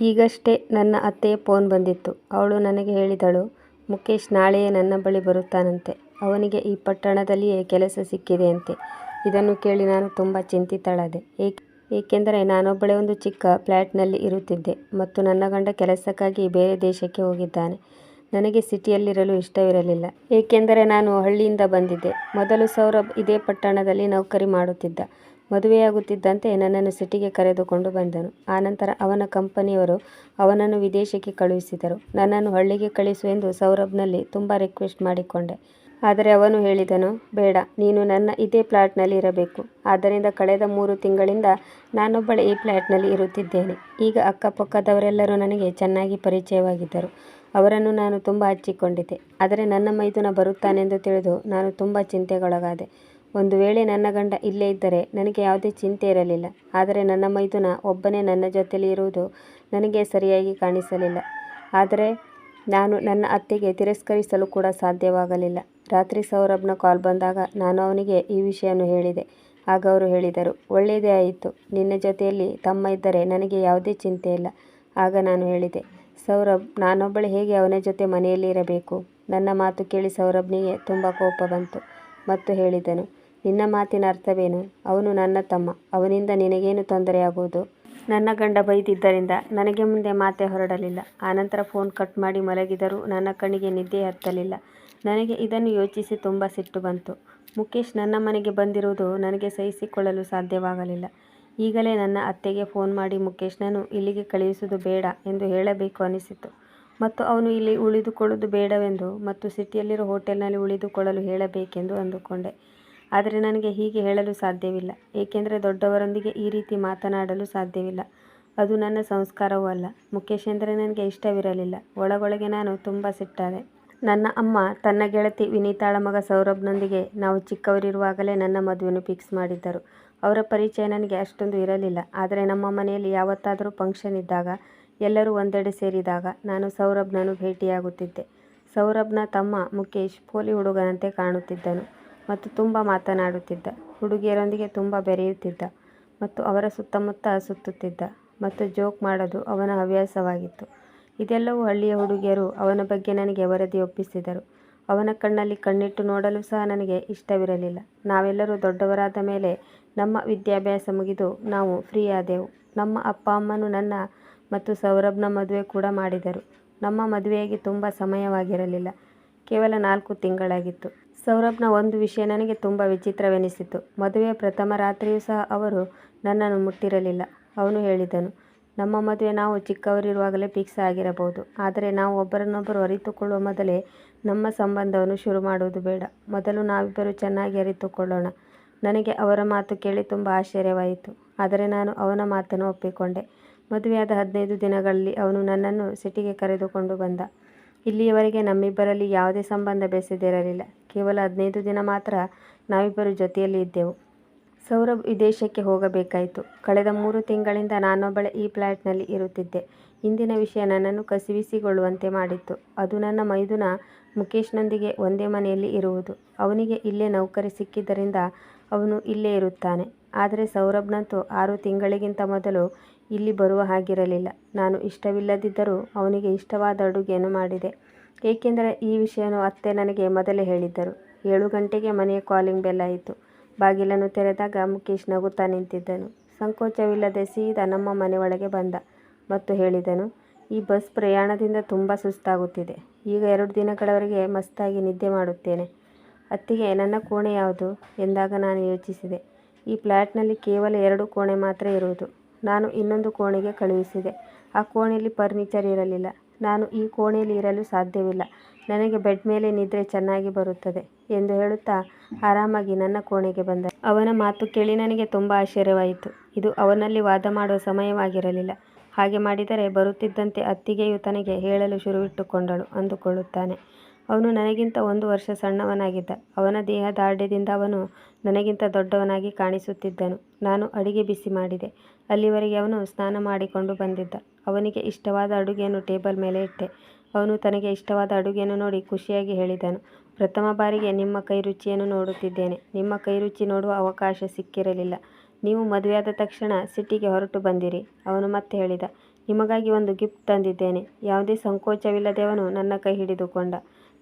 ಈಗಷ್ಟೇ ನನ್ನ ಅತ್ತೆಯ ಫೋನ್ ಬಂದಿತ್ತು. ಅವಳು ನನಗೆ ಹೇಳಿದಳು, ಮುಕೇಶ್ ನಾಳೆಯೇ ನನ್ನ ಬಳಿ ಬರುತ್ತಾನಂತೆ. ಅವನಿಗೆ ಈ ಪಟ್ಟಣದಲ್ಲಿಯೇ ಕೆಲಸ ಸಿಕ್ಕಿದೆಯಂತೆ. ಇದನ್ನು ಕೇಳಿ ನಾನು ತುಂಬ ಚಿಂತಿತಳಾದೆ. ಏಕೆಂದರೆ ನಾನೊಬ್ಬಳೇ ಒಂದು ಚಿಕ್ಕ ಫ್ಲ್ಯಾಟ್ನಲ್ಲಿ ಇರುತ್ತಿದ್ದೆ ಮತ್ತು ನನ್ನ ಗಂಡ ಕೆಲಸಕ್ಕಾಗಿ ಬೇರೆ ದೇಶಕ್ಕೆ ಹೋಗಿದ್ದಾನೆ. ನನಗೆ ಸಿಟಿಯಲ್ಲಿರಲು ಇಷ್ಟವಿರಲಿಲ್ಲ. ಏಕೆಂದರೆ ನಾನು ಹಳ್ಳಿಯಿಂದ ಬಂದಿದ್ದೆ. ಮೊದಲು ಸೌರಭ್ ಇದೇ ಪಟ್ಟಣದಲ್ಲಿ ನೌಕರಿ ಮಾಡುತ್ತಿದ್ದ. ಮದುವೆಯಾಗುತ್ತಿದ್ದಂತೆ ನನ್ನನ್ನು ಸಿಟಿಗೆ ಕರೆದುಕೊಂಡು ಬಂದನು. ಆನಂತರ ಅವನ ಕಂಪನಿಯವರು ಅವನನ್ನು ವಿದೇಶಕ್ಕೆ ಕಳುಹಿಸಿದರು. ನನ್ನನ್ನು ಹಳ್ಳಿಗೆ ಕಳಿಸು ಎಂದು ಸೌರಭ್ನಲ್ಲಿ ತುಂಬ ರಿಕ್ವೆಸ್ಟ್ ಮಾಡಿಕೊಂಡೆ. ಆದರೆ ಅವನು ಹೇಳಿದನು, ಬೇಡ, ನೀನು ನನ್ನ ಇದೇ ಫ್ಲ್ಯಾಟ್ನಲ್ಲಿ ಇರಬೇಕು. ಆದ್ದರಿಂದ ಕಳೆದ ಮೂರು ತಿಂಗಳಿಂದ ನಾನೊಬ್ಬಳೇ ಈ ಫ್ಲ್ಯಾಟ್ನಲ್ಲಿ ಇರುತ್ತಿದ್ದೇನೆ. ಈಗ ಅಕ್ಕಪಕ್ಕದವರೆಲ್ಲರೂ ನನಗೆ ಚೆನ್ನಾಗಿ ಪರಿಚಯವಾಗಿದ್ದರು. ಅವರನ್ನು ನಾನು ತುಂಬ ಹಚ್ಚಿಕೊಂಡಿದ್ದೆ. ಆದರೆ ನನ್ನ ಮೈದುನ ಬರುತ್ತಾನೆಂದು ತಿಳಿದು ನಾನು ತುಂಬ ಚಿಂತೆಗೊಳಗಾದೆ. ಒಂದು ವೇಳೆ ನನ್ನ ಗಂಡ ಇಲ್ಲೇ ಇದ್ದರೆ ನನಗೆ ಯಾವುದೇ ಚಿಂತೆ ಇರಲಿಲ್ಲ. ಆದರೆ ನನ್ನ ಮೈದುನ ಒಬ್ಬನೇ ನನ್ನ ಜೊತೆಯಲ್ಲಿ ಇರುವುದು ನನಗೆ ಸರಿಯಾಗಿ ಕಾಣಿಸಲಿಲ್ಲ. ಆದರೆ ನಾನು ನನ್ನ ಅತ್ತೆಗೆ ತಿರಸ್ಕರಿಸಲು ಕೂಡ ಸಾಧ್ಯವಾಗಲಿಲ್ಲ. ರಾತ್ರಿ ಸೌರಭ್ನ ಕಾಲ್ ಬಂದಾಗ ನಾನು ಅವನಿಗೆ ಈ ವಿಷಯವನ್ನು ಹೇಳಿದೆ. ಆಗ ಅವರು ಹೇಳಿದರು, ಒಳ್ಳೆಯದೇ ಆಯಿತು. ನಿನ್ನ ಜೊತೆಯಲ್ಲಿ ತಮ್ಮ ಇದ್ದರೆ ನನಗೆ ಯಾವುದೇ ಚಿಂತೆ ಇಲ್ಲ ಆಗ ನಾನು ಹೇಳಿದೆ, ಸೌರಭ್, ನಾನೊಬ್ಬಳು ಹೇಗೆ ಅವನ ಜೊತೆ ಮನೆಯಲ್ಲಿ ಇರಬೇಕು. ನನ್ನ ಮಾತು ಕೇಳಿ ಸೌರಭ್ನಿಗೆ ತುಂಬ ಕೋಪ ಬಂತು ಮತ್ತು ಹೇಳಿದನು, ನಿನ್ನ ಮಾತಿನ ಅರ್ಥವೇನು. ಅವನು ನನ್ನ ತಮ್ಮ. ಅವನಿಂದ ನಿನಗೇನು ತೊಂದರೆಯಾಗುವುದು. ನನ್ನ ಗಂಡ ಬೈದಿದ್ದರಿಂದ ನನಗೆ ಮುಂದೆ ಮಾತೆ ಹೊರಡಲಿಲ್ಲ. ಆನಂತರ ಫೋನ್ ಕಟ್ ಮಾಡಿ ಮಲಗಿದರೂ ನನ್ನ ಕಣ್ಣಿಗೆ ನಿದ್ದೆ ಹತ್ತಲಿಲ್ಲ. ನನಗೆ ಇದನ್ನು ಯೋಚಿಸಿ ತುಂಬ ಸಿಟ್ಟು ಬಂತು. ಮುಖೇಶ್ ನನ್ನ ಮನೆಗೆ ಬಂದಿರುವುದು ನನಗೆ ಸಹಿಸಿಕೊಳ್ಳಲು ಸಾಧ್ಯವಾಗಲಿಲ್ಲ. ಈಗಲೇ ನನ್ನ ಅತ್ತೆಗೆ ಫೋನ್ ಮಾಡಿ ಮುಖೇಶ್ನನ್ನು ಇಲ್ಲಿಗೆ ಕಳುಹಿಸುವುದು ಬೇಡ ಎಂದು ಹೇಳಬೇಕು ಅನಿಸಿತು ಮತ್ತು ಅವನು ಇಲ್ಲಿ ಉಳಿದುಕೊಳ್ಳುವುದು ಬೇಡವೆಂದು ಮತ್ತು ಸಿಟಿಯಲ್ಲಿರೋ ಹೋಟೆಲ್ನಲ್ಲಿ ಉಳಿದುಕೊಳ್ಳಲು ಹೇಳಬೇಕೆಂದು ಅಂದುಕೊಂಡೆ. ಆದರೆ ನನಗೆ ಹೀಗೆ ಹೇಳಲು ಸಾಧ್ಯವಿಲ್ಲ. ಏಕೆಂದರೆ ದೊಡ್ಡವರೊಂದಿಗೆ ಈ ರೀತಿ ಮಾತನಾಡಲು ಸಾಧ್ಯವಿಲ್ಲ. ಅದು ನನ್ನ ಸಂಸ್ಕಾರವೂ ಅಲ್ಲ. ಮುಖೇಶ್ ಎಂದರೆ ನನಗೆ ಇಷ್ಟವಿರಲಿಲ್ಲ. ಒಳಗೊಳಗೆ ನಾನು ತುಂಬ ಸಿಟ್ಟಾದೆ. ನನ್ನ ಅಮ್ಮ ತನ್ನ ಗೆಳತಿ ವಿನೀತಾಳ ಮಗ ಸೌರಭ್ನೊಂದಿಗೆ ನಾವು ಚಿಕ್ಕವರಿರುವಾಗಲೇ ನನ್ನ ಮದುವೆಯನ್ನು ಫಿಕ್ಸ್ ಮಾಡಿದ್ದರು. ಅವರ ಪರಿಚಯ ನನಗೆ ಅಷ್ಟೊಂದು ಇರಲಿಲ್ಲ. ಆದರೆ ನಮ್ಮ ಮನೆಯಲ್ಲಿ ಯಾವತ್ತಾದರೂ ಫಂಕ್ಷನ್ ಇದ್ದಾಗ, ಎಲ್ಲರೂ ಒಂದೆಡೆ ಸೇರಿದಾಗ ನಾನು ಸೌರಭ್ನನ್ನು ಭೇಟಿಯಾಗುತ್ತಿದ್ದೆ. ಸೌರಭ್ನ ತಮ್ಮ ಮುಖೇಶ್ ಪೋಲಿ ಹುಡುಗನಂತೆ ಕಾಣುತ್ತಿದ್ದನು ಮತ್ತು ತುಂಬ ಮಾತನಾಡುತ್ತಿದ್ದ. ಹುಡುಗಿಯರೊಂದಿಗೆ ತುಂಬ ಬೆರೆಯುತ್ತಿದ್ದ ಮತ್ತು ಅವರ ಸುತ್ತಮುತ್ತ ಸುತ್ತುತ್ತಿದ್ದ ಮತ್ತು ಜೋಕ್ ಮಾಡೋದು ಅವನ ಹವ್ಯಾಸವಾಗಿತ್ತು. ಇದೆಲ್ಲವೂ ಹಳ್ಳಿಯ ಹುಡುಗಿಯರು ಅವನ ಬಗ್ಗೆ ನನಗೆ ವರದಿ ಒಪ್ಪಿಸಿದರು. ಅವನ ಕಣ್ಣಲ್ಲಿ ಕಣ್ಣಿಟ್ಟು ನೋಡಲು ಸಹ ನನಗೆ ಇಷ್ಟವಿರಲಿಲ್ಲ. ನಾವೆಲ್ಲರೂ ದೊಡ್ಡವರಾದ ಮೇಲೆ ನಮ್ಮ ವಿದ್ಯಾಭ್ಯಾಸ ಮುಗಿದು ನಾವು ಫ್ರೀ ಆದೆವು. ನಮ್ಮ ಅಪ್ಪ ಅಮ್ಮನು ನನ್ನ ಮತ್ತು ಸೌರಭ್ನ ಮದುವೆ ಕೂಡ ಮಾಡಿದರು. ನಮ್ಮ ಮದುವೆಯಾಗಿ ತುಂಬ ಸಮಯವಾಗಿರಲಿಲ್ಲ, ಕೇವಲ ನಾಲ್ಕು ತಿಂಗಳಾಗಿತ್ತು. ಸೌರಭ್ನ ಒಂದು ವಿಷಯ ನನಗೆ ತುಂಬ ವಿಚಿತ್ರವೆನಿಸಿತು. ಮದುವೆಯ ಪ್ರಥಮ ರಾತ್ರಿಯೂ ಸಹ ಅವರು ನನ್ನನ್ನು ಮುಟ್ಟಿರಲಿಲ್ಲ. ಅವನು ಹೇಳಿದನು, ನಮ್ಮ ಮದುವೆ ನಾವು ಚಿಕ್ಕವರಿರುವಾಗಲೇ ಫಿಕ್ಸ್ ಆಗಿರಬಹುದು. ಆದರೆ ನಾವು ಒಬ್ಬರನ್ನೊಬ್ಬರು ಅರಿತುಕೊಳ್ಳುವ ಮೊದಲೇ ನಮ್ಮ ಸಂಬಂಧವನ್ನು ಶುರು ಮಾಡುವುದು ಬೇಡ. ಮೊದಲು ನಾವಿಬ್ಬರು ಚೆನ್ನಾಗಿ ಅರಿತುಕೊಳ್ಳೋಣ. ನನಗೆ ಅವರ ಮಾತು ಕೇಳಿ ತುಂಬ ಆಶ್ಚರ್ಯವಾಯಿತು. ಆದರೆ ನಾನು ಅವನ ಮಾತನ್ನು ಒಪ್ಪಿಕೊಂಡೆ. ಮದುವೆಯಾದ ಹದಿನೈದು ದಿನಗಳಲ್ಲಿ ಅವನು ನನ್ನನ್ನು ಸಿಟಿಗೆ ಕರೆದುಕೊಂಡು ಬಂದ. ಇಲ್ಲಿಯವರೆಗೆ ನಮ್ಮಿಬ್ಬರಲ್ಲಿ ಯಾವುದೇ ಸಂಬಂಧ ಬೆಸೆದಿರಲಿಲ್ಲ. ಕೇವಲ ಹದಿನೈದು ದಿನ ಮಾತ್ರ ನಾವಿಬ್ಬರು ಜೊತೆಯಲ್ಲಿ ಇದ್ದೆವು. ಸೌರಭ್ ವಿದೇಶಕ್ಕೆ ಹೋಗಬೇಕಾಯಿತು. ಕಳೆದ ಮೂರು ತಿಂಗಳಿಂದ ನಾನೊಬ್ಬಳೆ ಈ ಫ್ಲ್ಯಾಟ್ನಲ್ಲಿ ಇರುತ್ತಿದ್ದೆ. ಇಂದಿನ ವಿಷಯ ನನ್ನನ್ನು ಕಸಿವಿಸಿಗೊಳ್ಳುವಂತೆ ಮಾಡಿತ್ತು. ಅದು ನನ್ನ ಮೈದುನ ಮುಖೇಶ್ನೊಂದಿಗೆ ಒಂದೇ ಮನೆಯಲ್ಲಿ ಇರುವುದು. ಅವನಿಗೆ ಇಲ್ಲೇ ನೌಕರಿ ಸಿಕ್ಕಿದ್ದರಿಂದ ಅವನು ಇಲ್ಲೇ ಇರುತ್ತಾನೆ. ಆದರೆ ಸೌರಭ್ನಂತೂ ಆರು ತಿಂಗಳಿಗಿಂತ ಮೊದಲು ಇಲ್ಲಿ ಬರುವ ಹಾಗಿರಲಿಲ್ಲ. ನಾನು ಇಷ್ಟವಿಲ್ಲದಿದ್ದರೂ ಅವನಿಗೆ ಇಷ್ಟವಾದ ಅಡುಗೆಯನ್ನು ಮಾಡಿದೆ. ಏಕೆಂದರೆ ಈ ವಿಷಯವನ್ನು ಅತ್ತೆ ನನಗೆ ಮೊದಲೇ ಹೇಳಿದ್ದರು. ಏಳು ಗಂಟೆಗೆ ಮನೆಯ ಕಾಲಿಂಗ್ ಬೆಲ್ ಆಯಿತು. ಬಾಗಿಲನ್ನು ತೆರೆದಾಗ ಮುಖೇಶ್ ನಗುತ್ತಾ ನಿಂತಿದ್ದನು. ಸಂಕೋಚವಿಲ್ಲದೆ ಸೀದಾ ನಮ್ಮ ಮನೆ ಒಳಗೆ ಬಂದ ಮತ್ತು ಹೇಳಿದನು, ಈ ಬಸ್ ಪ್ರಯಾಣದಿಂದ ತುಂಬ ಸುಸ್ತಾಗುತ್ತಿದೆ. ಈಗ ಎರಡು ದಿನಗಳವರೆಗೆ ಮಸ್ತಾಗಿ ನಿದ್ದೆ ಮಾಡುತ್ತೇನೆ. ಅತ್ತಿಗೆ, ನನ್ನ ಕೋಣೆ ಯಾವುದು. ಎಂದಾಗ ನಾನು ಯೋಚಿಸಿದೆ. ಈ ಫ್ಲ್ಯಾಟ್ನಲ್ಲಿ ಕೇವಲ ಎರಡು ಕೋಣೆ ಮಾತ್ರ ಇರುವುದು. ನಾನು ಇನ್ನೊಂದು ಕೋಣೆಗೆ ಕಳುಹಿಸಿದೆ. ಆ ಕೋಣೆಯಲ್ಲಿ ಫರ್ನಿಚರ್ ಇರಲಿಲ್ಲ. ನಾನು ಈ ಕೋಣೆಯಲ್ಲಿ ಇರಲು ಸಾಧ್ಯವಿಲ್ಲ. ನನಗೆ ಬೆಡ್ ಮೇಲೆ ನಿದ್ರೆ ಚೆನ್ನಾಗಿ ಬರುತ್ತದೆ ಎಂದು ಹೇಳುತ್ತಾ ಆರಾಮಾಗಿ ನನ್ನ ಕೋಣೆಗೆ ಬಂದ ಅವನ ಮಾತು ಕೇಳಿ ನನಗೆ ತುಂಬ ಆಶ್ಚರ್ಯವಾಯಿತು. ಇದು ಅವನಲ್ಲಿ ವಾದ ಮಾಡುವ ಸಮಯವಾಗಿರಲಿಲ್ಲ. ಹಾಗೆ ಮಾಡಿದರೆ ಬರುತ್ತಿದ್ದಂತೆ ಅತ್ತಿಗೆಯು ತನಗೆ ಹೇಳಲು ಶುರುವಿಟ್ಟುಕೊಂಡಳು ಅಂದುಕೊಳ್ಳುತ್ತಾನೆ. ಅವನು ನನಗಿಂತ ಒಂದು ವರ್ಷ ಸಣ್ಣವನಾಗಿದ್ದ. ಅವನ ದೇಹ ದಾರ್ಢ್ಯದಿಂದ ಅವನು ನನಗಿಂತ ದೊಡ್ಡವನಾಗಿ ಕಾಣಿಸುತ್ತಿದ್ದನು. ನಾನು ಅಡಿಗೆ ಬಿಸಿ ಮಾಡಿದೆ. ಅಲ್ಲಿವರೆಗೆ ಅವನು ಸ್ನಾನ ಮಾಡಿಕೊಂಡು ಬಂದಿದ್ದ. ಅವನಿಗೆ ಇಷ್ಟವಾದ ಅಡುಗೆಯನ್ನು ಟೇಬಲ್ ಮೇಲೆ ಇಟ್ಟೆ. ಅವನು ತನಗೆ ಇಷ್ಟವಾದ ಅಡುಗೆಯನ್ನು ನೋಡಿ ಖುಷಿಯಾಗಿ ಹೇಳಿದನು, ಪ್ರಥಮ ಬಾರಿಗೆ ನಿಮ್ಮ ಕೈ ರುಚಿಯನ್ನು ನೋಡುತ್ತಿದ್ದೇನೆ. ನಿಮ್ಮ ಕೈ ರುಚಿ ನೋಡುವ ಅವಕಾಶ ಸಿಕ್ಕಿರಲಿಲ್ಲ. ನೀವು ಮದುವೆಯಾದ ತಕ್ಷಣ ಸಿಟಿಗೆ ಹೊರಟು ಬಂದಿರಿ. ಅವನು ಮತ್ತೆ ಹೇಳಿದ, ನಿಮಗಾಗಿ ಒಂದು ಗಿಫ್ಟ್ ತಂದಿದ್ದೇನೆ ಯಾವುದೇ ಸಂಕೋಚವಿಲ್ಲದೆ ಅವನು ನನ್ನ ಕೈ ಹಿಡಿದುಕೊಂಡ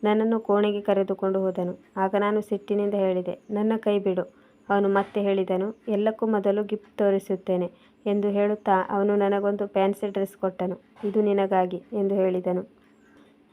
ನನ್ನನ್ನು ಕೋಣೆಗೆ ಕರೆದುಕೊಂಡು ಹೋದನು. ಆಗ ನಾನು ಸಿಟ್ಟಿನಿಂದ ಹೇಳಿದೆ, ನನ್ನ ಕೈ ಬಿಡು. ಅವನು ಮತ್ತೆ ಹೇಳಿದನು, ಎಲ್ಲಕ್ಕೂ ಮೊದಲು ಗಿಫ್ಟ್ ತೋರಿಸುತ್ತೇನೆ ಎಂದು ಹೇಳುತ್ತಾ ಅವನು ನನಗೊಂದು ಫ್ಯಾನ್ಸಿ ಡ್ರೆಸ್ ಕೊಟ್ಟನು. ಇದು ನಿನಗಾಗಿ ಎಂದು ಹೇಳಿದನು.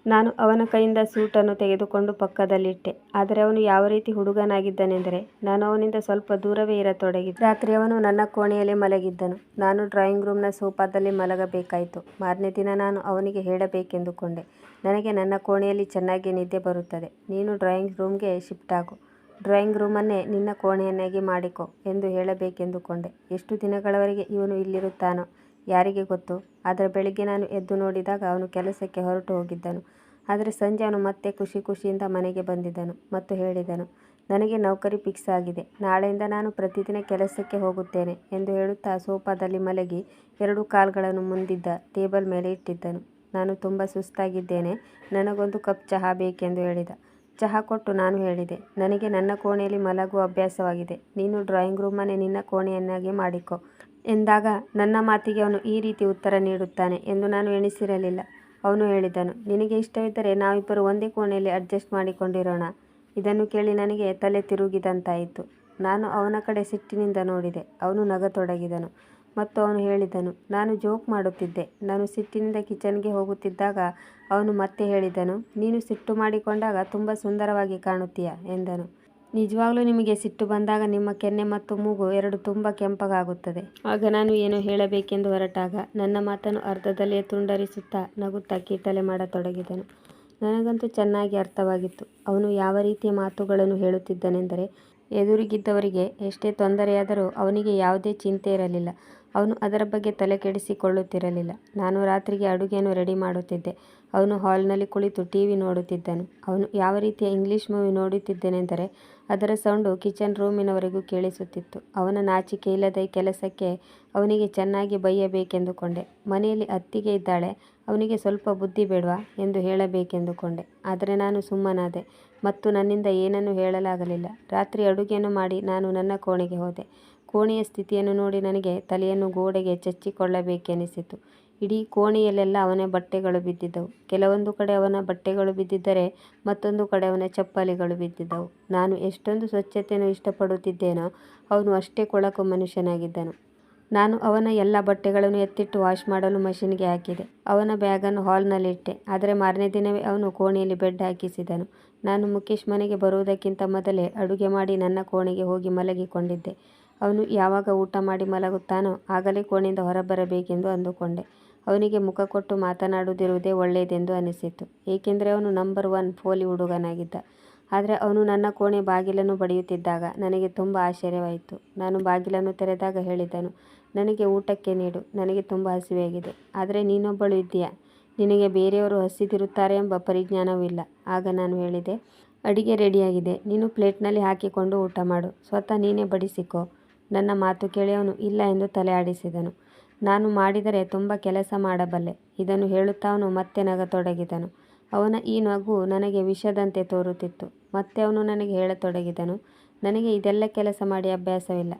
ನಾನು ಅವನ ಕೈಯಿಂದ ಸೂಟನ್ನು ತೆಗೆದುಕೊಂಡು ಪಕ್ಕದಲ್ಲಿಟ್ಟೆ. ಆದರೆ ಅವನು ಯಾವ ರೀತಿ ಹುಡುಗನಾಗಿದ್ದನೆಂದರೆ ನಾನು ಅವನಿಂದ ಸ್ವಲ್ಪ ದೂರವೇ ಇರತೊಡಗಿದ್ದೆ. ರಾತ್ರಿ ಅವನು ನನ್ನ ಕೋಣೆಯಲ್ಲಿ ಮಲಗಿದ್ದನು. ನಾನು ಡ್ರಾಯಿಂಗ್ ರೂಮ್ನ ಸೋಫಾದಲ್ಲಿ ಮಲಗಬೇಕಾಯಿತು. ಮಾರನೇ ದಿನ ನಾನು ಅವನಿಗೆ ಹೇಳಬೇಕೆಂದುಕೊಂಡೆ. ನನಗೆ ನನ್ನ ಕೋಣೆಯಲ್ಲಿ ಚೆನ್ನಾಗಿ ನಿದ್ದೆ ಬರುತ್ತದೆ. ನೀನು ಡ್ರಾಯಿಂಗ್ ರೂಮ್ಗೆ ಶಿಫ್ಟ್ ಆಗು. ಡ್ರಾಯಿಂಗ್ ರೂಮನ್ನೇ ನಿನ್ನ ಕೋಣೆಯನ್ನಾಗಿ ಮಾಡಿಕೊ ಎಂದು ಹೇಳಬೇಕೆಂದುಕೊಂಡೆ. ಎಷ್ಟು ದಿನಗಳವರೆಗೆ ಇವನು ಇಲ್ಲಿರುತ್ತಾನೋ? ಯಾರಿಗೆ ಗೊತ್ತು? ಆದರೆ ಬೆಳಿಗ್ಗೆ ನಾನು ಎದ್ದು ನೋಡಿದಾಗ ಅವನು ಕೆಲಸಕ್ಕೆ ಹೊರಟು ಹೋಗಿದ್ದನು. ಆದರೆ ಸಂಜೆ ಅವನು ಮತ್ತೆ ಖುಷಿ ಖುಷಿಯಿಂದ ಮನೆಗೆ ಬಂದಿದ್ದನು ಮತ್ತು ಹೇಳಿದನು, ನನಗೆ ನೌಕರಿ ಫಿಕ್ಸ್ ಆಗಿದೆ. ನಾಳೆಯಿಂದ ನಾನು ಪ್ರತಿದಿನ ಕೆಲಸಕ್ಕೆ ಹೋಗುತ್ತೇನೆ ಎಂದು ಹೇಳುತ್ತಾ ಸೋಫಾದಲ್ಲಿ ಮಲಗಿ ಎರಡು ಕಾಲ್ಗಳನ್ನು ಮುಂದಿದ್ದ ಟೇಬಲ್ ಮೇಲೆ ಇಟ್ಟಿದ್ದನು. ನಾನು ತುಂಬ ಸುಸ್ತಾಗಿದ್ದೇನೆ, ನನಗೊಂದು ಕಪ್ ಚಹಾ ಬೇಕೆಂದು ಹೇಳಿದ. ಚಹಾ ಕೊಟ್ಟು ನಾನು ಹೇಳಿದೆ, ನನಗೆ ನನ್ನ ಕೋಣೆಯಲ್ಲಿ ಮಲಗುವ ಅಭ್ಯಾಸವಾಗಿದೆ. ನೀನು ಡ್ರಾಯಿಂಗ್ ರೂಮನ್ನೇ ನಿನ್ನ ಕೋಣೆಯನ್ನಾಗಿ ಮಾಡಿಕೊ. ಎಂದಾಗ ನನ್ನ ಮಾತಿಗೆ ಅವನು ಈ ರೀತಿ ಉತ್ತರ ನೀಡುತ್ತಾನೆ ಎಂದು ನಾನು ಎಣಿಸಿರಲಿಲ್ಲ. ಅವನು ಹೇಳಿದನು, ನಿನಗೆ ಇಷ್ಟವಿದ್ದರೆ ನಾವಿಬ್ಬರು ಒಂದೇ ಕೋಣೆಯಲ್ಲಿ ಅಡ್ಜಸ್ಟ್ ಮಾಡಿಕೊಂಡಿರೋಣ. ಇದನ್ನು ಕೇಳಿ ನನಗೆ ತಲೆ ತಿರುಗಿದಂತಾಯಿತು. ನಾನು ಅವನ ಕಡೆ ಸಿಟ್ಟಿನಿಂದ ನೋಡಿದೆ, ಅವನು ನಗತೊಡಗಿದನು ಮತ್ತು ಅವನು ಹೇಳಿದನು, ನಾನು ಜೋಕ್ ಮಾಡುತ್ತಿದ್ದೆ. ನಾನು ಸಿಟ್ಟಿನಿಂದ ಕಿಚನ್ಗೆ ಹೋಗುತ್ತಿದ್ದಾಗ ಅವನು ಮತ್ತೆ ಹೇಳಿದನು, ನೀನು ಸಿಟ್ಟು ಮಾಡಿಕೊಂಡಾಗ ತುಂಬ ಸುಂದರವಾಗಿ ಕಾಣುತ್ತೀಯ ಎಂದನು. ನಿಜವಾಗ್ಲೂ ನಿಮಗೆ ಸಿಟ್ಟು ಬಂದಾಗ ನಿಮ್ಮ ಕೆನ್ನೆ ಮತ್ತು ಮೂಗು ಎರಡು ತುಂಬ ಕೆಂಪಗಾಗುತ್ತದೆ. ಆಗ ನಾನು ಏನು ಹೇಳಬೇಕೆಂದು ಹೊರಟಾಗ ನನ್ನ ಮಾತನ್ನು ಅರ್ಧದಲ್ಲಿಯೇ ತುಂಡರಿಸುತ್ತಾ ನಗುತ್ತಾ ಕೀಟಲೆ ಮಾಡತೊಡಗಿದನು. ನನಗಂತೂ ಚೆನ್ನಾಗಿ ಅರ್ಥವಾಗಿತ್ತು. ಅವನು ಯಾವ ರೀತಿಯ ಮಾತುಗಳನ್ನು ಹೇಳುತ್ತಿದ್ದನೆಂದರೆ, ಎದುರಿಗಿದ್ದವರಿಗೆ ಎಷ್ಟೇ ತೊಂದರೆಯಾದರೂ ಅವನಿಗೆ ಯಾವುದೇ ಚಿಂತೆ ಇರಲಿಲ್ಲ. ಅವನು ಅದರ ಬಗ್ಗೆ ತಲೆ ಕೆಡಿಸಿಕೊಳ್ಳುತ್ತಿರಲಿಲ್ಲ. ನಾನು ರಾತ್ರಿಗೆ ಅಡುಗೆಯನ್ನು ರೆಡಿ ಮಾಡುತ್ತಿದ್ದೆ. ಅವನು ಹಾಲ್ನಲ್ಲಿ ಕುಳಿತು ಟಿ ವಿ ನೋಡುತ್ತಿದ್ದನು. ಅವನು ಯಾವ ರೀತಿಯ ಇಂಗ್ಲೀಷ್ ಮೂವಿ ನೋಡುತ್ತಿದ್ದನೆಂದರೆ ಅದರ ಸೌಂಡು ಕಿಚನ್ ರೂಮಿನವರೆಗೂ ಕೇಳಿಸುತ್ತಿತ್ತು. ಅವನ ನಾಚಿಕೆ ಇಲ್ಲದ ಕೆಲಸಕ್ಕೆ ಅವನಿಗೆ ಚೆನ್ನಾಗಿ ಬೈಯಬೇಕೆಂದುಕೊಂಡೆ. ಮನೆಯಲ್ಲಿ ಅತ್ತಿಗೆ ಇದ್ದಾಳೆ, ಅವನಿಗೆ ಸ್ವಲ್ಪ ಬುದ್ಧಿ ಬೇಡವಾ ಎಂದು ಹೇಳಬೇಕೆಂದುಕೊಂಡೆ. ಆದರೆ ನಾನು ಸುಮ್ಮನಾದೆ. ಮತ್ತು ನನ್ನಿಂದ ಏನನ್ನೂ ಹೇಳಲಾಗಲಿಲ್ಲ. ರಾತ್ರಿ ಅಡುಗೆಯನ್ನು ಮಾಡಿ ನಾನು ನನ್ನ ಕೋಣೆಗೆ ಹೋದೆ. ಕೋಣೆಯ ಸ್ಥಿತಿಯನ್ನು ನೋಡಿ ನನಗೆ ತಲೆಯನ್ನು ಗೋಡೆಗೆ ಚಚ್ಚಿಕೊಳ್ಳಬೇಕೆನಿಸಿತು. ಇಡೀ ಕೋಣೆಯಲ್ಲೆಲ್ಲ ಅವನ ಬಟ್ಟೆಗಳು ಬಿದ್ದಿದ್ದವು. ಕೆಲವೊಂದು ಕಡೆ ಅವನ ಬಟ್ಟೆಗಳು ಬಿದ್ದಿದ್ದರೆ ಮತ್ತೊಂದು ಕಡೆ ಅವನ ಚಪ್ಪಲಿಗಳು ಬಿದ್ದಿದ್ದವು. ನಾನು ಎಷ್ಟೊಂದು ಸ್ವಚ್ಛತೆಯನ್ನು ಇಷ್ಟಪಡುತ್ತಿದ್ದೇನೋ ಅವನು ಅಷ್ಟೇ ಕೊಳಕು ಮನುಷ್ಯನಾಗಿದ್ದನು. ನಾನು ಅವನ ಎಲ್ಲ ಬಟ್ಟೆಗಳನ್ನು ಎತ್ತಿಟ್ಟು ವಾಶ್ ಮಾಡಲು ಮಷಿನ್ಗೆ ಹಾಕಿದೆ. ಅವನ ಬ್ಯಾಗನ್ನು ಹಾಲ್ನಲ್ಲಿಟ್ಟೆ ಆದರೆ ಮಾರನೇ ದಿನವೇ ಅವನು ಕೋಣೆಯಲ್ಲಿ ಬೆಡ್ ಹಾಕಿಸಿದನು. ನಾನು ಮುಖೇಶ್ ಮನೆಗೆ ಬರುವುದಕ್ಕಿಂತ ಮೊದಲೇ ಅಡುಗೆ ಮಾಡಿ ನನ್ನ ಕೋಣೆಗೆ ಹೋಗಿ ಮಲಗಿಕೊಂಡಿದ್ದೆ. ಅವನು ಯಾವಾಗ ಊಟ ಮಾಡಿ ಮಲಗುತ್ತಾನೋ ಆಗಲೇ ಕೋಣೆಯಿಂದ ಹೊರಬರಬೇಕೆಂದು ಅಂದುಕೊಂಡೆ. ಅವನಿಗೆ ಮುಖ ಕೊಟ್ಟು ಮಾತನಾಡುವುದಿರುವುದೇ ಒಳ್ಳೆಯದೆಂದು ಅನಿಸಿತು. ಏಕೆಂದರೆ ಅವನು ನಂಬರ್ ಒನ್ ಪೋಲಿ ಹುಡುಗನಾಗಿದ್ದ. ಆದರೆ ಅವನು ನನ್ನ ಕೋಣೆ ಬಾಗಿಲನ್ನು ಬಡಿಯುತ್ತಿದ್ದಾಗ ನನಗೆ ತುಂಬ ಆಶ್ಚರ್ಯವಾಯಿತು. ನಾನು ಬಾಗಿಲನ್ನು ತೆರೆದಾಗ ಹೇಳಿದನು, ನನಗೆ ಊಟಕ್ಕೆ ನೀಡು, ನನಗೆ ತುಂಬ ಹಸಿವೆಯಾಗಿದೆ. ಆದರೆ ನೀನೊಬ್ಬಳು ಇದ್ದೀಯಾ? ನಿನಗೆ ಬೇರೆಯವರು ಹಸಿದಿರುತ್ತಾರೆ ಎಂಬ ಪರಿಜ್ಞಾನವಿಲ್ಲ ಆಗ ನಾನು ಹೇಳಿದೆ, ಅಡಿಗೆ ರೆಡಿಯಾಗಿದೆ. ನೀನು ಪ್ಲೇಟ್ನಲ್ಲಿ ಹಾಕಿಕೊಂಡು ಊಟ ಮಾಡು. ಸ್ವತಃ ನೀನೇ ಬಡಿಸಿಕೊ. ನನ್ನ ಮಾತು ಕೇಳಿ ಅವನು ಇಲ್ಲ ಎಂದು ತಲೆ ಆಡಿಸಿದನು ನಾನು ಮಾಡಿದರೆ ತುಂಬ ಕೆಲಸ ಮಾಡಬಲ್ಲೆ. ಇದನ್ನು ಹೇಳುತ್ತಾ ಅವನು ಮತ್ತೆ ನಗತೊಡಗಿದನು. ಅವನ ಈ ನಗು ನನಗೆ ವಿಷದಂತೆ ತೋರುತ್ತಿತ್ತು. ಮತ್ತೆ ಅವನು ನನಗೆ ಹೇಳತೊಡಗಿದನು. ನನಗೆ ಇದೆಲ್ಲ ಕೆಲಸ ಮಾಡಿ ಅಭ್ಯಾಸವಿಲ್ಲ.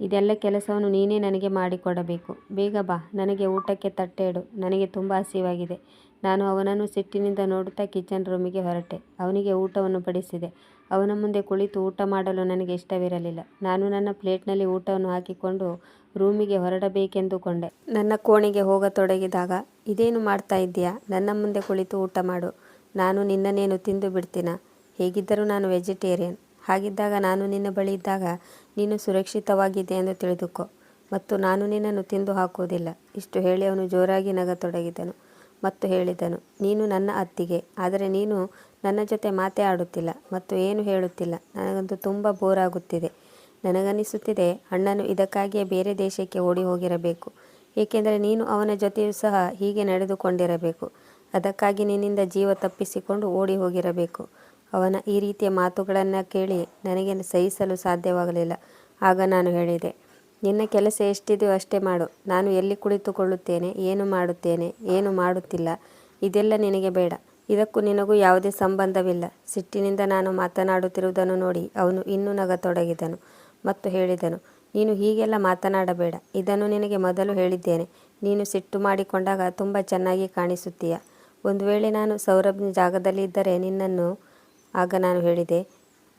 ಇದೆಲ್ಲ ಕೆಲಸವನ್ನು ನೀನೇ ನನಗೆ ಮಾಡಿಕೊಡಬೇಕು. ಬೇಗ ಬಾ, ನನಗೆ ಊಟಕ್ಕೆ ತಟ್ಟೆಡು ನನಗೆ ತುಂಬ ಹಸಿವಾಗಿದೆ. ನಾನು ಅವನನ್ನು ಸಿಟ್ಟಿನಿಂದ ನೋಡುತ್ತಾ ಕಿಚನ್ ರೂಮಿಗೆ ಹೊರಟೆ. ಅವನಿಗೆ ಊಟವನ್ನು ಬಡಿಸಿದೆ. ಅವನ ಮುಂದೆ ಕುಳಿತು ಊಟ ಮಾಡಲು ನನಗೆ ಇಷ್ಟವಿರಲಿಲ್ಲ. ನಾನು ನನ್ನ ಪ್ಲೇಟ್ನಲ್ಲಿ ಊಟವನ್ನು ಹಾಕಿಕೊಂಡು ರೂಮಿಗೆ ಹೊರಡಬೇಕೆಂದುಕೊಂಡೆ. ನನ್ನ ಕೋಣೆಗೆ ಹೋಗತೊಡಗಿದಾಗ, ಇದೇನು ಮಾಡ್ತಾ ಇದ್ದೀಯಾ? ನನ್ನ ಮುಂದೆ ಕುಳಿತು ಊಟ ಮಾಡು. ನಾನು ನಿನ್ನನೇನು ತಿಂದು ಬಿಡ್ತೀನ? ಹೇಗಿದ್ದರೂ ನಾನು ವೆಜಿಟೇರಿಯನ್. ಹಾಗಿದ್ದಾಗ ನಾನು ನಿನ್ನ ಬಳಿ ಇದ್ದಾಗ ನೀನು ಸುರಕ್ಷಿತವಾಗಿದೆ ಎಂದು ತಿಳಿದುಕೊ. ಮತ್ತು ನಾನು ನಿನ್ನನ್ನು ತಿಂದು ಹಾಕುವುದಿಲ್ಲ. ಇಷ್ಟು ಹೇಳಿ ಅವನು ಜೋರಾಗಿ ನಗತೊಡಗಿದನು ಮತ್ತು ಹೇಳಿದನು, ನೀನು ನನ್ನ ಅತ್ತಿಗೆ, ಆದರೆ ನೀನು ನನ್ನ ಜೊತೆ ಮಾತೇ ಆಡುತ್ತಿಲ್ಲ ಮತ್ತು ಏನು ಹೇಳುತ್ತಿಲ್ಲ? ನನಗಂತೂ ತುಂಬ ಬೋರ್ ಆಗುತ್ತಿದೆ ನನಗನ್ನಿಸುತ್ತಿದೆ, ಅಣ್ಣನು ಇದಕ್ಕಾಗಿಯೇ ಬೇರೆ ದೇಶಕ್ಕೆ ಓಡಿ ಹೋಗಿರಬೇಕು. ಏಕೆಂದರೆ ನೀನು ಅವನ ಜೊತೆಯೂ ಸಹ ಹೀಗೆ ನಡೆದುಕೊಂಡಿರಬೇಕು. ಅದಕ್ಕಾಗಿ ನಿನ್ನಿಂದ ಜೀವ ತಪ್ಪಿಸಿಕೊಂಡು ಓಡಿ ಹೋಗಿರಬೇಕು. ಅವನ ಈ ರೀತಿಯ ಮಾತುಗಳನ್ನು ಕೇಳಿ ನನಗೆ ಸಹಿಸಲು ಸಾಧ್ಯವಾಗಲಿಲ್ಲ. ಆಗ ನಾನು ಹೇಳಿದೆ, ನಿನ್ನ ಕೆಲಸ ಎಷ್ಟಿದೆಯೋ ಅಷ್ಟೇ ಮಾಡು. ನಾನು ಎಲ್ಲಿ ಕುಳಿತುಕೊಳ್ಳುತ್ತೇನೆ, ಏನು ಮಾಡುತ್ತೇನೆ, ಏನು ಮಾಡುತ್ತಿಲ್ಲ, ಇದೆಲ್ಲ ನಿನಗೆ ಬೇಡ. ಇದಕ್ಕೂ ನಿನಗೂ ಯಾವುದೇ ಸಂಬಂಧವಿಲ್ಲ. ಸಿಟ್ಟಿನಿಂದ ನಾನು ಮಾತನಾಡುತ್ತಿರುವುದನ್ನು ನೋಡಿ ಅವನು ಇನ್ನೂ ನಗತೊಡಗಿದನು. ಮತ್ತು ಹೇಳಿದನು, ನೀನು ಹೀಗೆಲ್ಲ ಮಾತನಾಡಬೇಡ. ಇದನ್ನು ನಿನಗೆ ಮೊದಲು ಹೇಳಿದ್ದೇನೆ. ನೀನು ಸಿಟ್ಟು ಮಾಡಿಕೊಂಡಾಗ ತುಂಬ ಚೆನ್ನಾಗಿ ಕಾಣಿಸುತ್ತೀಯ. ಒಂದು ವೇಳೆ ನಾನು ಸೌರಭ್ನ ಜಾಗದಲ್ಲಿ ಇದ್ದರೆ ನಿನ್ನನ್ನು ಆಗ ನಾನು ಹೇಳಿದೆ,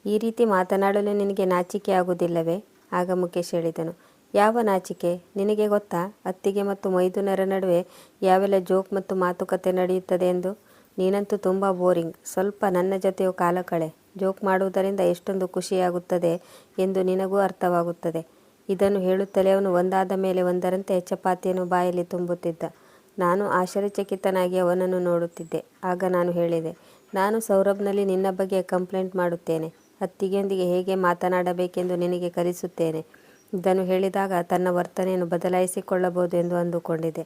ಈ ರೀತಿ ಮಾತನಾಡಲು ನಿನಗೆ ನಾಚಿಕೆ ಆಗುವುದಿಲ್ಲವೇ? ಆಗ ಮುಖೇಶ್ ಹೇಳಿದನು, ಯಾವ ನಾಚಿಕೆ? ನಿನಗೆ ಗೊತ್ತಾ? ಅತ್ತಿಗೆ ಮತ್ತು ಮೈದುನರ ನಡುವೆ ಯಾವೆಲ್ಲ ಜೋಕ್ ಮತ್ತು ಮಾತುಕತೆ ನಡೆಯುತ್ತದೆ ಎಂದು? ನೀನಂತೂ ತುಂಬ ಬೋರಿಂಗ್. ಸ್ವಲ್ಪ ನನ್ನ ಜೊತೆಯು ಕಾಲ ಕಳೆ. ಜೋಕ್ ಮಾಡುವುದರಿಂದ ಎಷ್ಟೊಂದು ಖುಷಿಯಾಗುತ್ತದೆ ಎಂದು ನಿನಗೂ ಅರ್ಥವಾಗುತ್ತದೆ. ಇದನ್ನು ಹೇಳುತ್ತಲೇ ಅವನು ಒಂದಾದ ಮೇಲೆ ಒಂದರಂತೆ ಚಪಾತಿಯನ್ನು ಬಾಯಲ್ಲಿ ತುಂಬುತ್ತಿದ್ದ. ನಾನು ಆಶ್ಚರ್ಯಚಕಿತನಾಗಿ ಅವನನ್ನು ನೋಡುತ್ತಿದ್ದೆ. ಆಗ ನಾನು ಹೇಳಿದೆ, ನಾನು ಸೌರಭ್ನಲ್ಲಿ ನಿನ್ನ ಬಗ್ಗೆ ಕಂಪ್ಲೇಂಟ್ ಮಾಡುತ್ತೇನೆ. ಅತ್ತಿಗೆಯೊಂದಿಗೆ ಹೇಗೆ ಮಾತನಾಡಬೇಕೆಂದು ನಿನಗೆ ಕಲಿಸುತ್ತೇನೆ. ಇದನ್ನು ಹೇಳಿದಾಗ ತನ್ನ ವರ್ತನೆಯನ್ನು ಬದಲಾಯಿಸಿಕೊಳ್ಳಬಹುದು ಎಂದು ಅಂದುಕೊಂಡಿದ್ದೆ.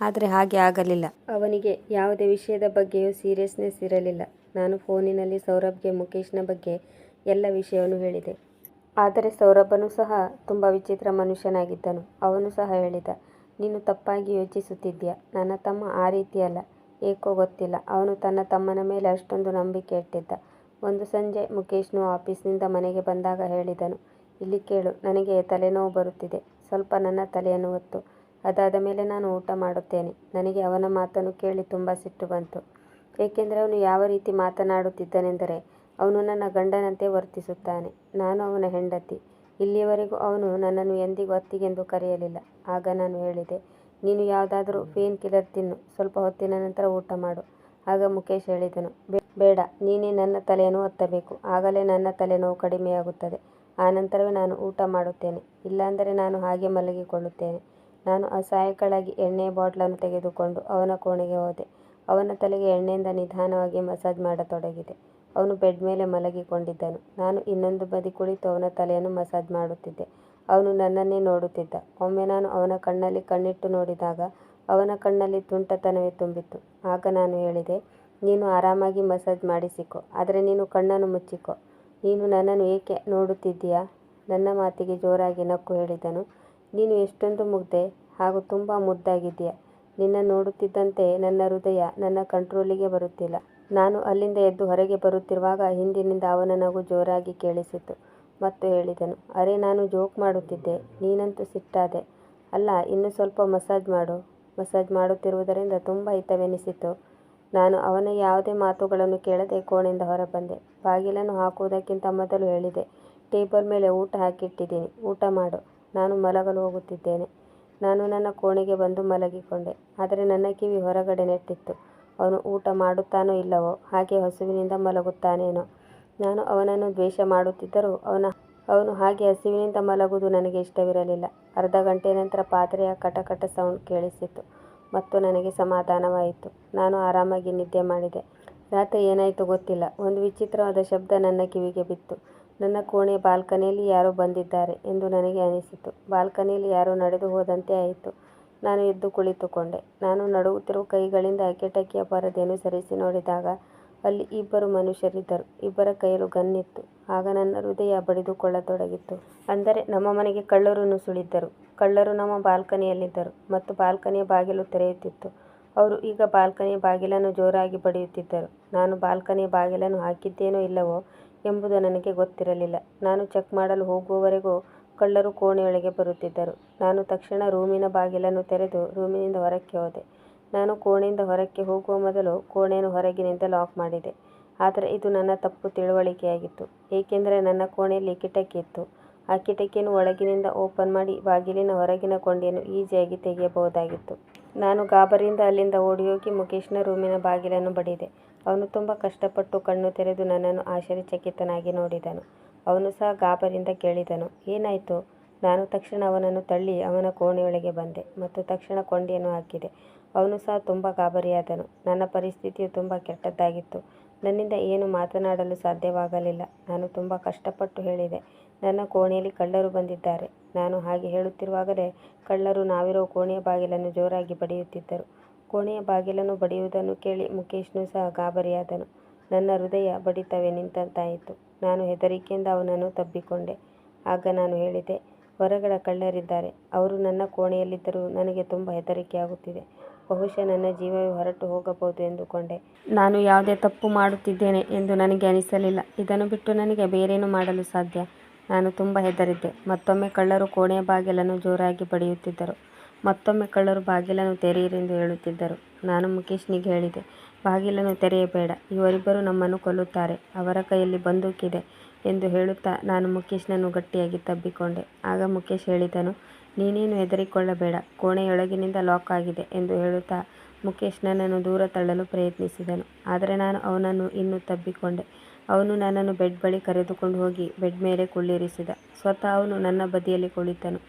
ಆದರೆ ಹಾಗೆ ಆಗಲಿಲ್ಲ. ಅವನಿಗೆ ಯಾವುದೇ ವಿಷಯದ ಬಗ್ಗೆಯೂ ಸೀರಿಯಸ್ನೆಸ್ ಇರಲಿಲ್ಲ. ನಾನು ಫೋನಿನಲ್ಲಿ ಸೌರಭ್ಗೆ ಮುಖೇಶ್ನ ಬಗ್ಗೆ ಎಲ್ಲ ವಿಷಯವನ್ನು ಹೇಳಿದೆ. ಆದರೆ ಸೌರಭನು ಸಹ ತುಂಬ ವಿಚಿತ್ರ ಮನುಷ್ಯನಾಗಿದ್ದನು. ಅವನು ಸಹ ಹೇಳಿದ, ನೀನು ತಪ್ಪಾಗಿ ಯೋಚಿಸುತ್ತಿದ್ದೀಯ ನನ್ನ ತಮ್ಮ ಆ ರೀತಿಯಲ್ಲ ಏಕೋ ಗೊತ್ತಿಲ್ಲ. ಅವನು ತನ್ನ ತಮ್ಮನ ಮೇಲೆ ಅಷ್ಟೊಂದು ನಂಬಿಕೆ ಇಟ್ಟಿದ್ದ. ಒಂದು ಸಂಜೆ ಮುಖೇಶ್ನು ಆಫೀಸ್ನಿಂದ ಮನೆಗೆ ಬಂದಾಗ ಹೇಳಿದನು, ಇಲ್ಲಿ ಕೇಳು, ನನಗೆ ತಲೆನೋವು ಬರುತ್ತಿದೆ. ಸ್ವಲ್ಪ ನನ್ನ ತಲೆಯನ್ನು ಒತ್ತು. ಅದಾದ ಮೇಲೆ ನಾನು ಊಟ ಮಾಡುತ್ತೇನೆ. ನನಗೆ ಅವನ ಮಾತನ್ನು ಕೇಳಿ ತುಂಬ ಸಿಟ್ಟು ಬಂತು. ಏಕೆಂದರೆ ಅವನು ಯಾವ ರೀತಿ ಮಾತನಾಡುತ್ತಿದ್ದನೆಂದರೆ ಅವನು ನನ್ನ ಗಂಡನಂತೆ ವರ್ತಿಸುತ್ತಾನೆ. ನಾನು ಅವನ ಹೆಂಡತಿ. ಇಲ್ಲಿಯವರೆಗೂ ಅವನು ನನ್ನನ್ನು ಎಂದಿಗೂ ಅತ್ತಿಗೆಂದು ಕರೆಯಲಿಲ್ಲ. ಆಗ ನಾನು ಹೇಳಿದೆ, ನೀನು ಯಾವುದಾದರೂ ಪೇನ್ ಕಿಲ್ಲರ್ ತಿನ್ನು. ಸ್ವಲ್ಪ ಹೊತ್ತಿನ ನಂತರ ಊಟ ಮಾಡು. ಆಗ ಮುಖೇಶ್ ಹೇಳಿದನು ಬೇಡ, ನೀನೇ ನನ್ನ ತಲೆಯನ್ನು ಒತ್ತಬೇಕು. ಆಗಲೇ ನನ್ನ ತಲೆನೋವು ಕಡಿಮೆಯಾಗುತ್ತದೆ. ಆನಂತರವೇ ನಾನು ಊಟ ಮಾಡುತ್ತೇನೆ. ಇಲ್ಲಾಂದರೆ ನಾನು ಹಾಗೆ ಮಲಗಿಕೊಳ್ಳುತ್ತೇನೆ. ನಾನು ಅಸಹಾಯಕಳಾಗಿ ಎಣ್ಣೆಯ ಬಾಟ್ಲನ್ನು ತೆಗೆದುಕೊಂಡು ಅವನ ಕೋಣೆಗೆ ಹೋದೆ. ಅವನ ತಲೆಗೆ ಎಣ್ಣೆಯಿಂದ ನಿಧಾನವಾಗಿ ಮಸಾಜ್ ಮಾಡತೊಡಗಿದೆ. ಅವನು ಬೆಡ್ ಮೇಲೆ ಮಲಗಿಕೊಂಡಿದ್ದನು. ನಾನು ಇನ್ನೊಂದು ಬದಿ ಕುಳಿತು ಅವನ ತಲೆಯನ್ನು ಮಸಾಜ್ ಮಾಡುತ್ತಿದ್ದೆ. ಅವನು ನನ್ನನ್ನೇ ನೋಡುತ್ತಿದ್ದ. ಒಮ್ಮೆ ನಾನು ಅವನ ಕಣ್ಣಲ್ಲಿ ಕಣ್ಣಿಟ್ಟು ನೋಡಿದಾಗ ಅವನ ಕಣ್ಣಲ್ಲಿ ತುಂಟತನವೇ ತುಂಬಿತ್ತು. ಆಗ ನಾನು ಹೇಳಿದೆ, ನೀನು ಆರಾಮಾಗಿ ಮಸಾಜ್ ಮಾಡಿಸಿಕೊ, ಆದರೆ ನೀನು ಕಣ್ಣನ್ನು ಮುಚ್ಚಿಕೊ. ನೀನು ನನ್ನನ್ನು ಏಕೆ ನೋಡುತ್ತಿದ್ದೀಯಾ? ನನ್ನ ಮಾತಿಗೆ ಜೋರಾಗಿ ನಕ್ಕು ಹೇಳಿದನು. ನೀನು ಎಷ್ಟೊಂದು ಮುಗ್ದೆ ಹಾಗೂ ತುಂಬ ಮುದ್ದಾಗಿದ್ದೀಯ. ನಿನ್ನ ನೋಡುತ್ತಿದ್ದಂತೆ ನನ್ನ ಹೃದಯ ನನ್ನ ಕಂಟ್ರೋಲಿಗೆ ಬರುತ್ತಿಲ್ಲ. ನಾನು ಅಲ್ಲಿಂದ ಎದ್ದು ಹೊರಗೆ ಬರುತ್ತಿರುವಾಗ ಹಿಂದಿನಿಂದ ಅವನ ನಗು ಜೋರಾಗಿ ಕೇಳಿಸಿತು ಮತ್ತು ಹೇಳಿದನು, ಅರೆ, ನಾನು ಜೋಕ್ ಮಾಡುತ್ತಿದ್ದೆ, ನೀನಂತೂ ಸಿಟ್ಟಾದೆ. ಅಲ್ಲ, ಇನ್ನು ಸ್ವಲ್ಪ ಮಸಾಜ್ ಮಾಡು. ಮಸಾಜ್ ಮಾಡುತ್ತಿರುವುದರಿಂದ ತುಂಬ ಹಿತವೆನಿಸಿತು. ನಾನು ಅವನ ಯಾವುದೇ ಮಾತುಗಳನ್ನು ಕೇಳದೆ ಕೋಣೆಯಿಂದ ಹೊರಬಂದೆ. ಬಾಗಿಲನ್ನು ಹಾಕುವುದಕ್ಕಿಂತ ಮೊದಲು ಹೇಳಿದೆ, ಟೇಬಲ್ ಮೇಲೆ ಊಟ ಹಾಕಿಟ್ಟಿದ್ದೀನಿ. ಊಟ ಮಾಡು. ನಾನು ಮಲಗಲು ಹೋಗುತ್ತಿದ್ದೇನೆ. ನಾನು ನನ್ನ ಕೋಣೆಗೆ ಬಂದು ಮಲಗಿಕೊಂಡೆ. ಆದರೆ ನನ್ನ ಕಿವಿ ಹೊರಗಡೆ ನೆಟ್ಟಿತ್ತು. ಅವನು ಊಟ ಮಾಡುತ್ತಾನೋ ಇಲ್ಲವೋ, ಹಾಗೆ ಹಸುವಿನಿಂದ ಮಲಗುತ್ತಾನೇನೋ. ನಾನು ಅವನನ್ನು ದ್ವೇಷ ಮಾಡುತ್ತಿದ್ದರೂ ಅವನ, ಅವನು ಹಾಗೆ ಹಸುವಿನಿಂದ ಮಲಗುವುದು ನನಗೆ ಇಷ್ಟವಿರಲಿಲ್ಲ. ಅರ್ಧ ಗಂಟೆ ನಂತರ ಪಾತ್ರೆಯ ಕಟಕಟ ಸೌಂಡ್ ಕೇಳಿಸಿತು ಮತ್ತು ನನಗೆ ಸಮಾಧಾನವಾಯಿತು. ನಾನು ಆರಾಮಾಗಿ ನಿದ್ದೆ ಮಾಡಿದೆ. ರಾತ್ರಿ ಏನಾಯಿತು ಗೊತ್ತಿಲ್ಲ. ಒಂದು ವಿಚಿತ್ರವಾದ ಶಬ್ದ ನನ್ನ ಕಿವಿಗೆ ಬಿತ್ತು. ನನ್ನ ಕೋಣೆ ಬಾಲ್ಕನಿಯಲ್ಲಿ ಯಾರೋ ಬಂದಿದ್ದಾರೆ ಎಂದು ನನಗೆ ಅನಿಸಿತು. ಬಾಲ್ಕನಿಯಲ್ಲಿ ಯಾರೋ ನಡೆದು ಹೋದಂತೆ ಆಯಿತು. ನಾನು ಎದ್ದು ಕುಳಿತುಕೊಂಡೆ. ನಾನು ನಡುಗುತ್ತಿರುವ ಕೈಗಳಿಂದ ಅಕೆಟಕಿಯ ಪರದೆಯನ್ನು ಸರಿಸಿ ನೋಡಿದಾಗ ಅಲ್ಲಿ ಇಬ್ಬರು ಮನುಷ್ಯರಿದ್ದರು. ಇಬ್ಬರ ಕೈಯಲ್ಲೂ ಗನ್ನಿತ್ತು ಆಗ ನನ್ನ ಹೃದಯ ಬಡಿದುಕೊಳ್ಳತೊಡಗಿತ್ತು. ಅಂದರೆ ನಮ್ಮ ಮನೆಗೆ ಕಳ್ಳರು ನುಸುಳಿದ್ದರು ಕಳ್ಳರು ನಮ್ಮ ಬಾಲ್ಕನಿಯಲ್ಲಿದ್ದರು ಮತ್ತು ಬಾಲ್ಕನಿಯ ಬಾಗಿಲು ತೆರೆಯುತ್ತಿತ್ತು. ಅವರು ಈಗ ಬಾಲ್ಕನಿಯ ಬಾಗಿಲನ್ನು ಜೋರಾಗಿ ಬಡಿಯುತ್ತಿದ್ದರು. ನಾನು ಬಾಲ್ಕನಿಯ ಬಾಗಿಲನ್ನು ಹಾಕಿದ್ದೇನೋ ಇಲ್ಲವೋ ಎಂಬುದು ನನಗೆ ಗೊತ್ತಿರಲಿಲ್ಲ. ನಾನು ಚೆಕ್ ಮಾಡಲು ಹೋಗುವವರೆಗೂ ಕಳ್ಳರು ಕೋಣೆಯೊಳಗೆ ಬರುತ್ತಿದ್ದರು. ನಾನು ತಕ್ಷಣ ರೂಮಿನ ಬಾಗಿಲನ್ನು ತೆರೆದು ರೂಮಿನಿಂದ ಹೊರಕ್ಕೆ ಹೋದೆ. ನಾನು ಕೋಣೆಯಿಂದ ಹೊರಕ್ಕೆ ಹೋಗುವ ಮೊದಲು ಕೋಣೆಯನ್ನು ಹೊರಗಿನಿಂದ ಲಾಕ್ ಮಾಡಿದೆ. ಆದರೆ ಇದು ನನ್ನ ತಪ್ಪು ತಿಳುವಳಿಕೆಯಾಗಿತ್ತು. ಏಕೆಂದರೆ ನನ್ನ ಕೋಣೆಯಲ್ಲಿ ಕಿಟಕಿ ಇತ್ತು. ಆ ಕಿಟಕಿಯನ್ನು ಒಳಗಿನಿಂದ ಓಪನ್ ಮಾಡಿ ಬಾಗಿಲಿನ ಹೊರಗಿನ ಕೊಂಡಿಯನ್ನು ಈಜಿಯಾಗಿ ತೆಗೆಯಬಹುದಾಗಿತ್ತು. ನಾನು ಗಾಬರಿಯಿಂದ ಅಲ್ಲಿಂದ ಓಡಿ ಹೋಗಿ ಮುಖೇಶ್ನ ರೂಮಿನ ಬಾಗಿಲನ್ನು ಬಡಿದೆ. ಅವನು ತುಂಬ ಕಷ್ಟಪಟ್ಟು ಕಣ್ಣು ತೆರೆದು ನನ್ನನ್ನು ಆಶ್ಚರ್ಯಚಕಿತನಾಗಿ ನೋಡಿದನು. ಅವನು ಸಹ ಗಾಬರಿಯಿಂದ ಕೇಳಿದನು, ಏನಾಯಿತು? ನಾನು ತಕ್ಷಣ ಅವನನ್ನು ತಳ್ಳಿ ಅವನ ಕೋಣೆಯೊಳಗೆ ಬಂದೆ ಮತ್ತು ತಕ್ಷಣ ಕೊಂಡಿಯನ್ನು ಹಾಕಿದೆ. ಅವನು ಸಹ ತುಂಬ ಗಾಬರಿಯಾದನು. ನನ್ನ ಪರಿಸ್ಥಿತಿಯು ತುಂಬ ಕೆಟ್ಟದ್ದಾಗಿತ್ತು. ನನ್ನಿಂದ ಏನು ಮಾತನಾಡಲು ಸಾಧ್ಯವಾಗಲಿಲ್ಲ. ನಾನು ತುಂಬ ಕಷ್ಟಪಟ್ಟು ಹೇಳಿದೆ. ನನ್ನ ಕೋಣೆಯಲ್ಲಿ ಕಳ್ಳರು ಬಂದಿದ್ದಾರೆ. ನಾನು ಹಾಗೆ ಹೇಳುತ್ತಿರುವಾಗಲೇ ಕಳ್ಳರು ನಾವಿರೋ ಕೋಣೆಯ ಬಾಗಿಲನ್ನು ಜೋರಾಗಿ ಬಡಿಯುತ್ತಿದ್ದರು. ಕೋಣೆಯ ಬಾಗಿಲನ್ನು ಬಡಿಯುವುದನ್ನು ಕೇಳಿ ಮುಖೇಶ್ನು ಸಹ ಗಾಬರಿಯಾದನು. ನನ್ನ ಹೃದಯ ಬಡಿತವೇ ನಿಂತಂತಾಯಿತು. ನಾನು ಹೆದರಿಕೆಯಿಂದ ಅವನನ್ನು ತಬ್ಬಿಕೊಂಡೆ. ಆಗ ನಾನು ಹೇಳಿದೆ, ಹೊರಗಡೆ ಕಳ್ಳರಿದ್ದಾರೆ. ಅವರು ನನ್ನ ಕೋಣೆಯಲ್ಲಿದ್ದರೂ ನನಗೆ ತುಂಬ ಹೆದರಿಕೆಯಾಗುತ್ತಿದೆ. ಬಹುಶಃ ನನ್ನ ಜೀವವೇ ಹೊರಟು ಹೋಗಬಹುದು ಎಂದುಕೊಂಡೆ. ನಾನು ಯಾವುದೇ ತಪ್ಪು ಮಾಡುತ್ತಿದ್ದೇನೆ ಎಂದು ನನಗೆ ಅನಿಸಲಿಲ್ಲ. ಇದನ್ನು ಬಿಟ್ಟು ನನಗೆ ಬೇರೇನು ಮಾಡಲು ಸಾಧ್ಯ. ನಾನು ತುಂಬ ಹೆದರಿದ್ದೆ. ಮತ್ತೊಮ್ಮೆ ಕಳ್ಳರು ಕೋಣೆಯ ಬಾಗಿಲನ್ನು ಜೋರಾಗಿ ಬಡಿಯುತ್ತಿದ್ದರು. ಮತ್ತೊಮ್ಮೆ ಕಳ್ಳರು ಬಾಗಿಲನ್ನು ತೆರೆಯಿರೆಂದು ಹೇಳುತ್ತಿದ್ದರು. ನಾನು ಮುಕೇಶ್ನಿಗೆ ಹೇಳಿದೆ, ಬಾಗಿಲನ್ನು ತೆರೆಯಬೇಡ, ಇವರಿಬ್ಬರು ನಮ್ಮನ್ನು ಕೊಲ್ಲುತ್ತಾರೆ, ಅವರ ಕೈಯಲ್ಲಿ ಬಂದೂಕಿದೆ ಎಂದು ಹೇಳುತ್ತಾ ನಾನು ಮುಕೇಶ್ನನ್ನು ಗಟ್ಟಿಯಾಗಿ ತಬ್ಬಿಕೊಂಡೆ. ಆಗ ಮುಖೇಶ್ ಹೇಳಿದನು, ನೀನೇನು ಹೆದರಿಕೊಳ್ಳಬೇಡ, ಕೋಣೆಯೊಳಗಿನಿಂದ ಲಾಕ್ ಆಗಿದೆ ಎಂದು ಹೇಳುತ್ತಾ ಮುಖೇಶ್ ನನ್ನನ್ನು ದೂರ ತಳ್ಳಲು ಪ್ರಯತ್ನಿಸಿದನು. ಆದರೆ ನಾನು ಅವನನ್ನು ಇನ್ನೂ ತಬ್ಬಿಕೊಂಡೆ. ಅವನು ನನ್ನನ್ನು ಬೆಡ್ ಬಳಿ ಕರೆದುಕೊಂಡು ಹೋಗಿ ಬೆಡ್ ಮೇಲೆ ಕುಳ್ಳಿರಿಸಿದ. ಸ್ವತಃ ಅವನು ನನ್ನ ಬದಿಯಲ್ಲಿ ಕುಳಿತನು.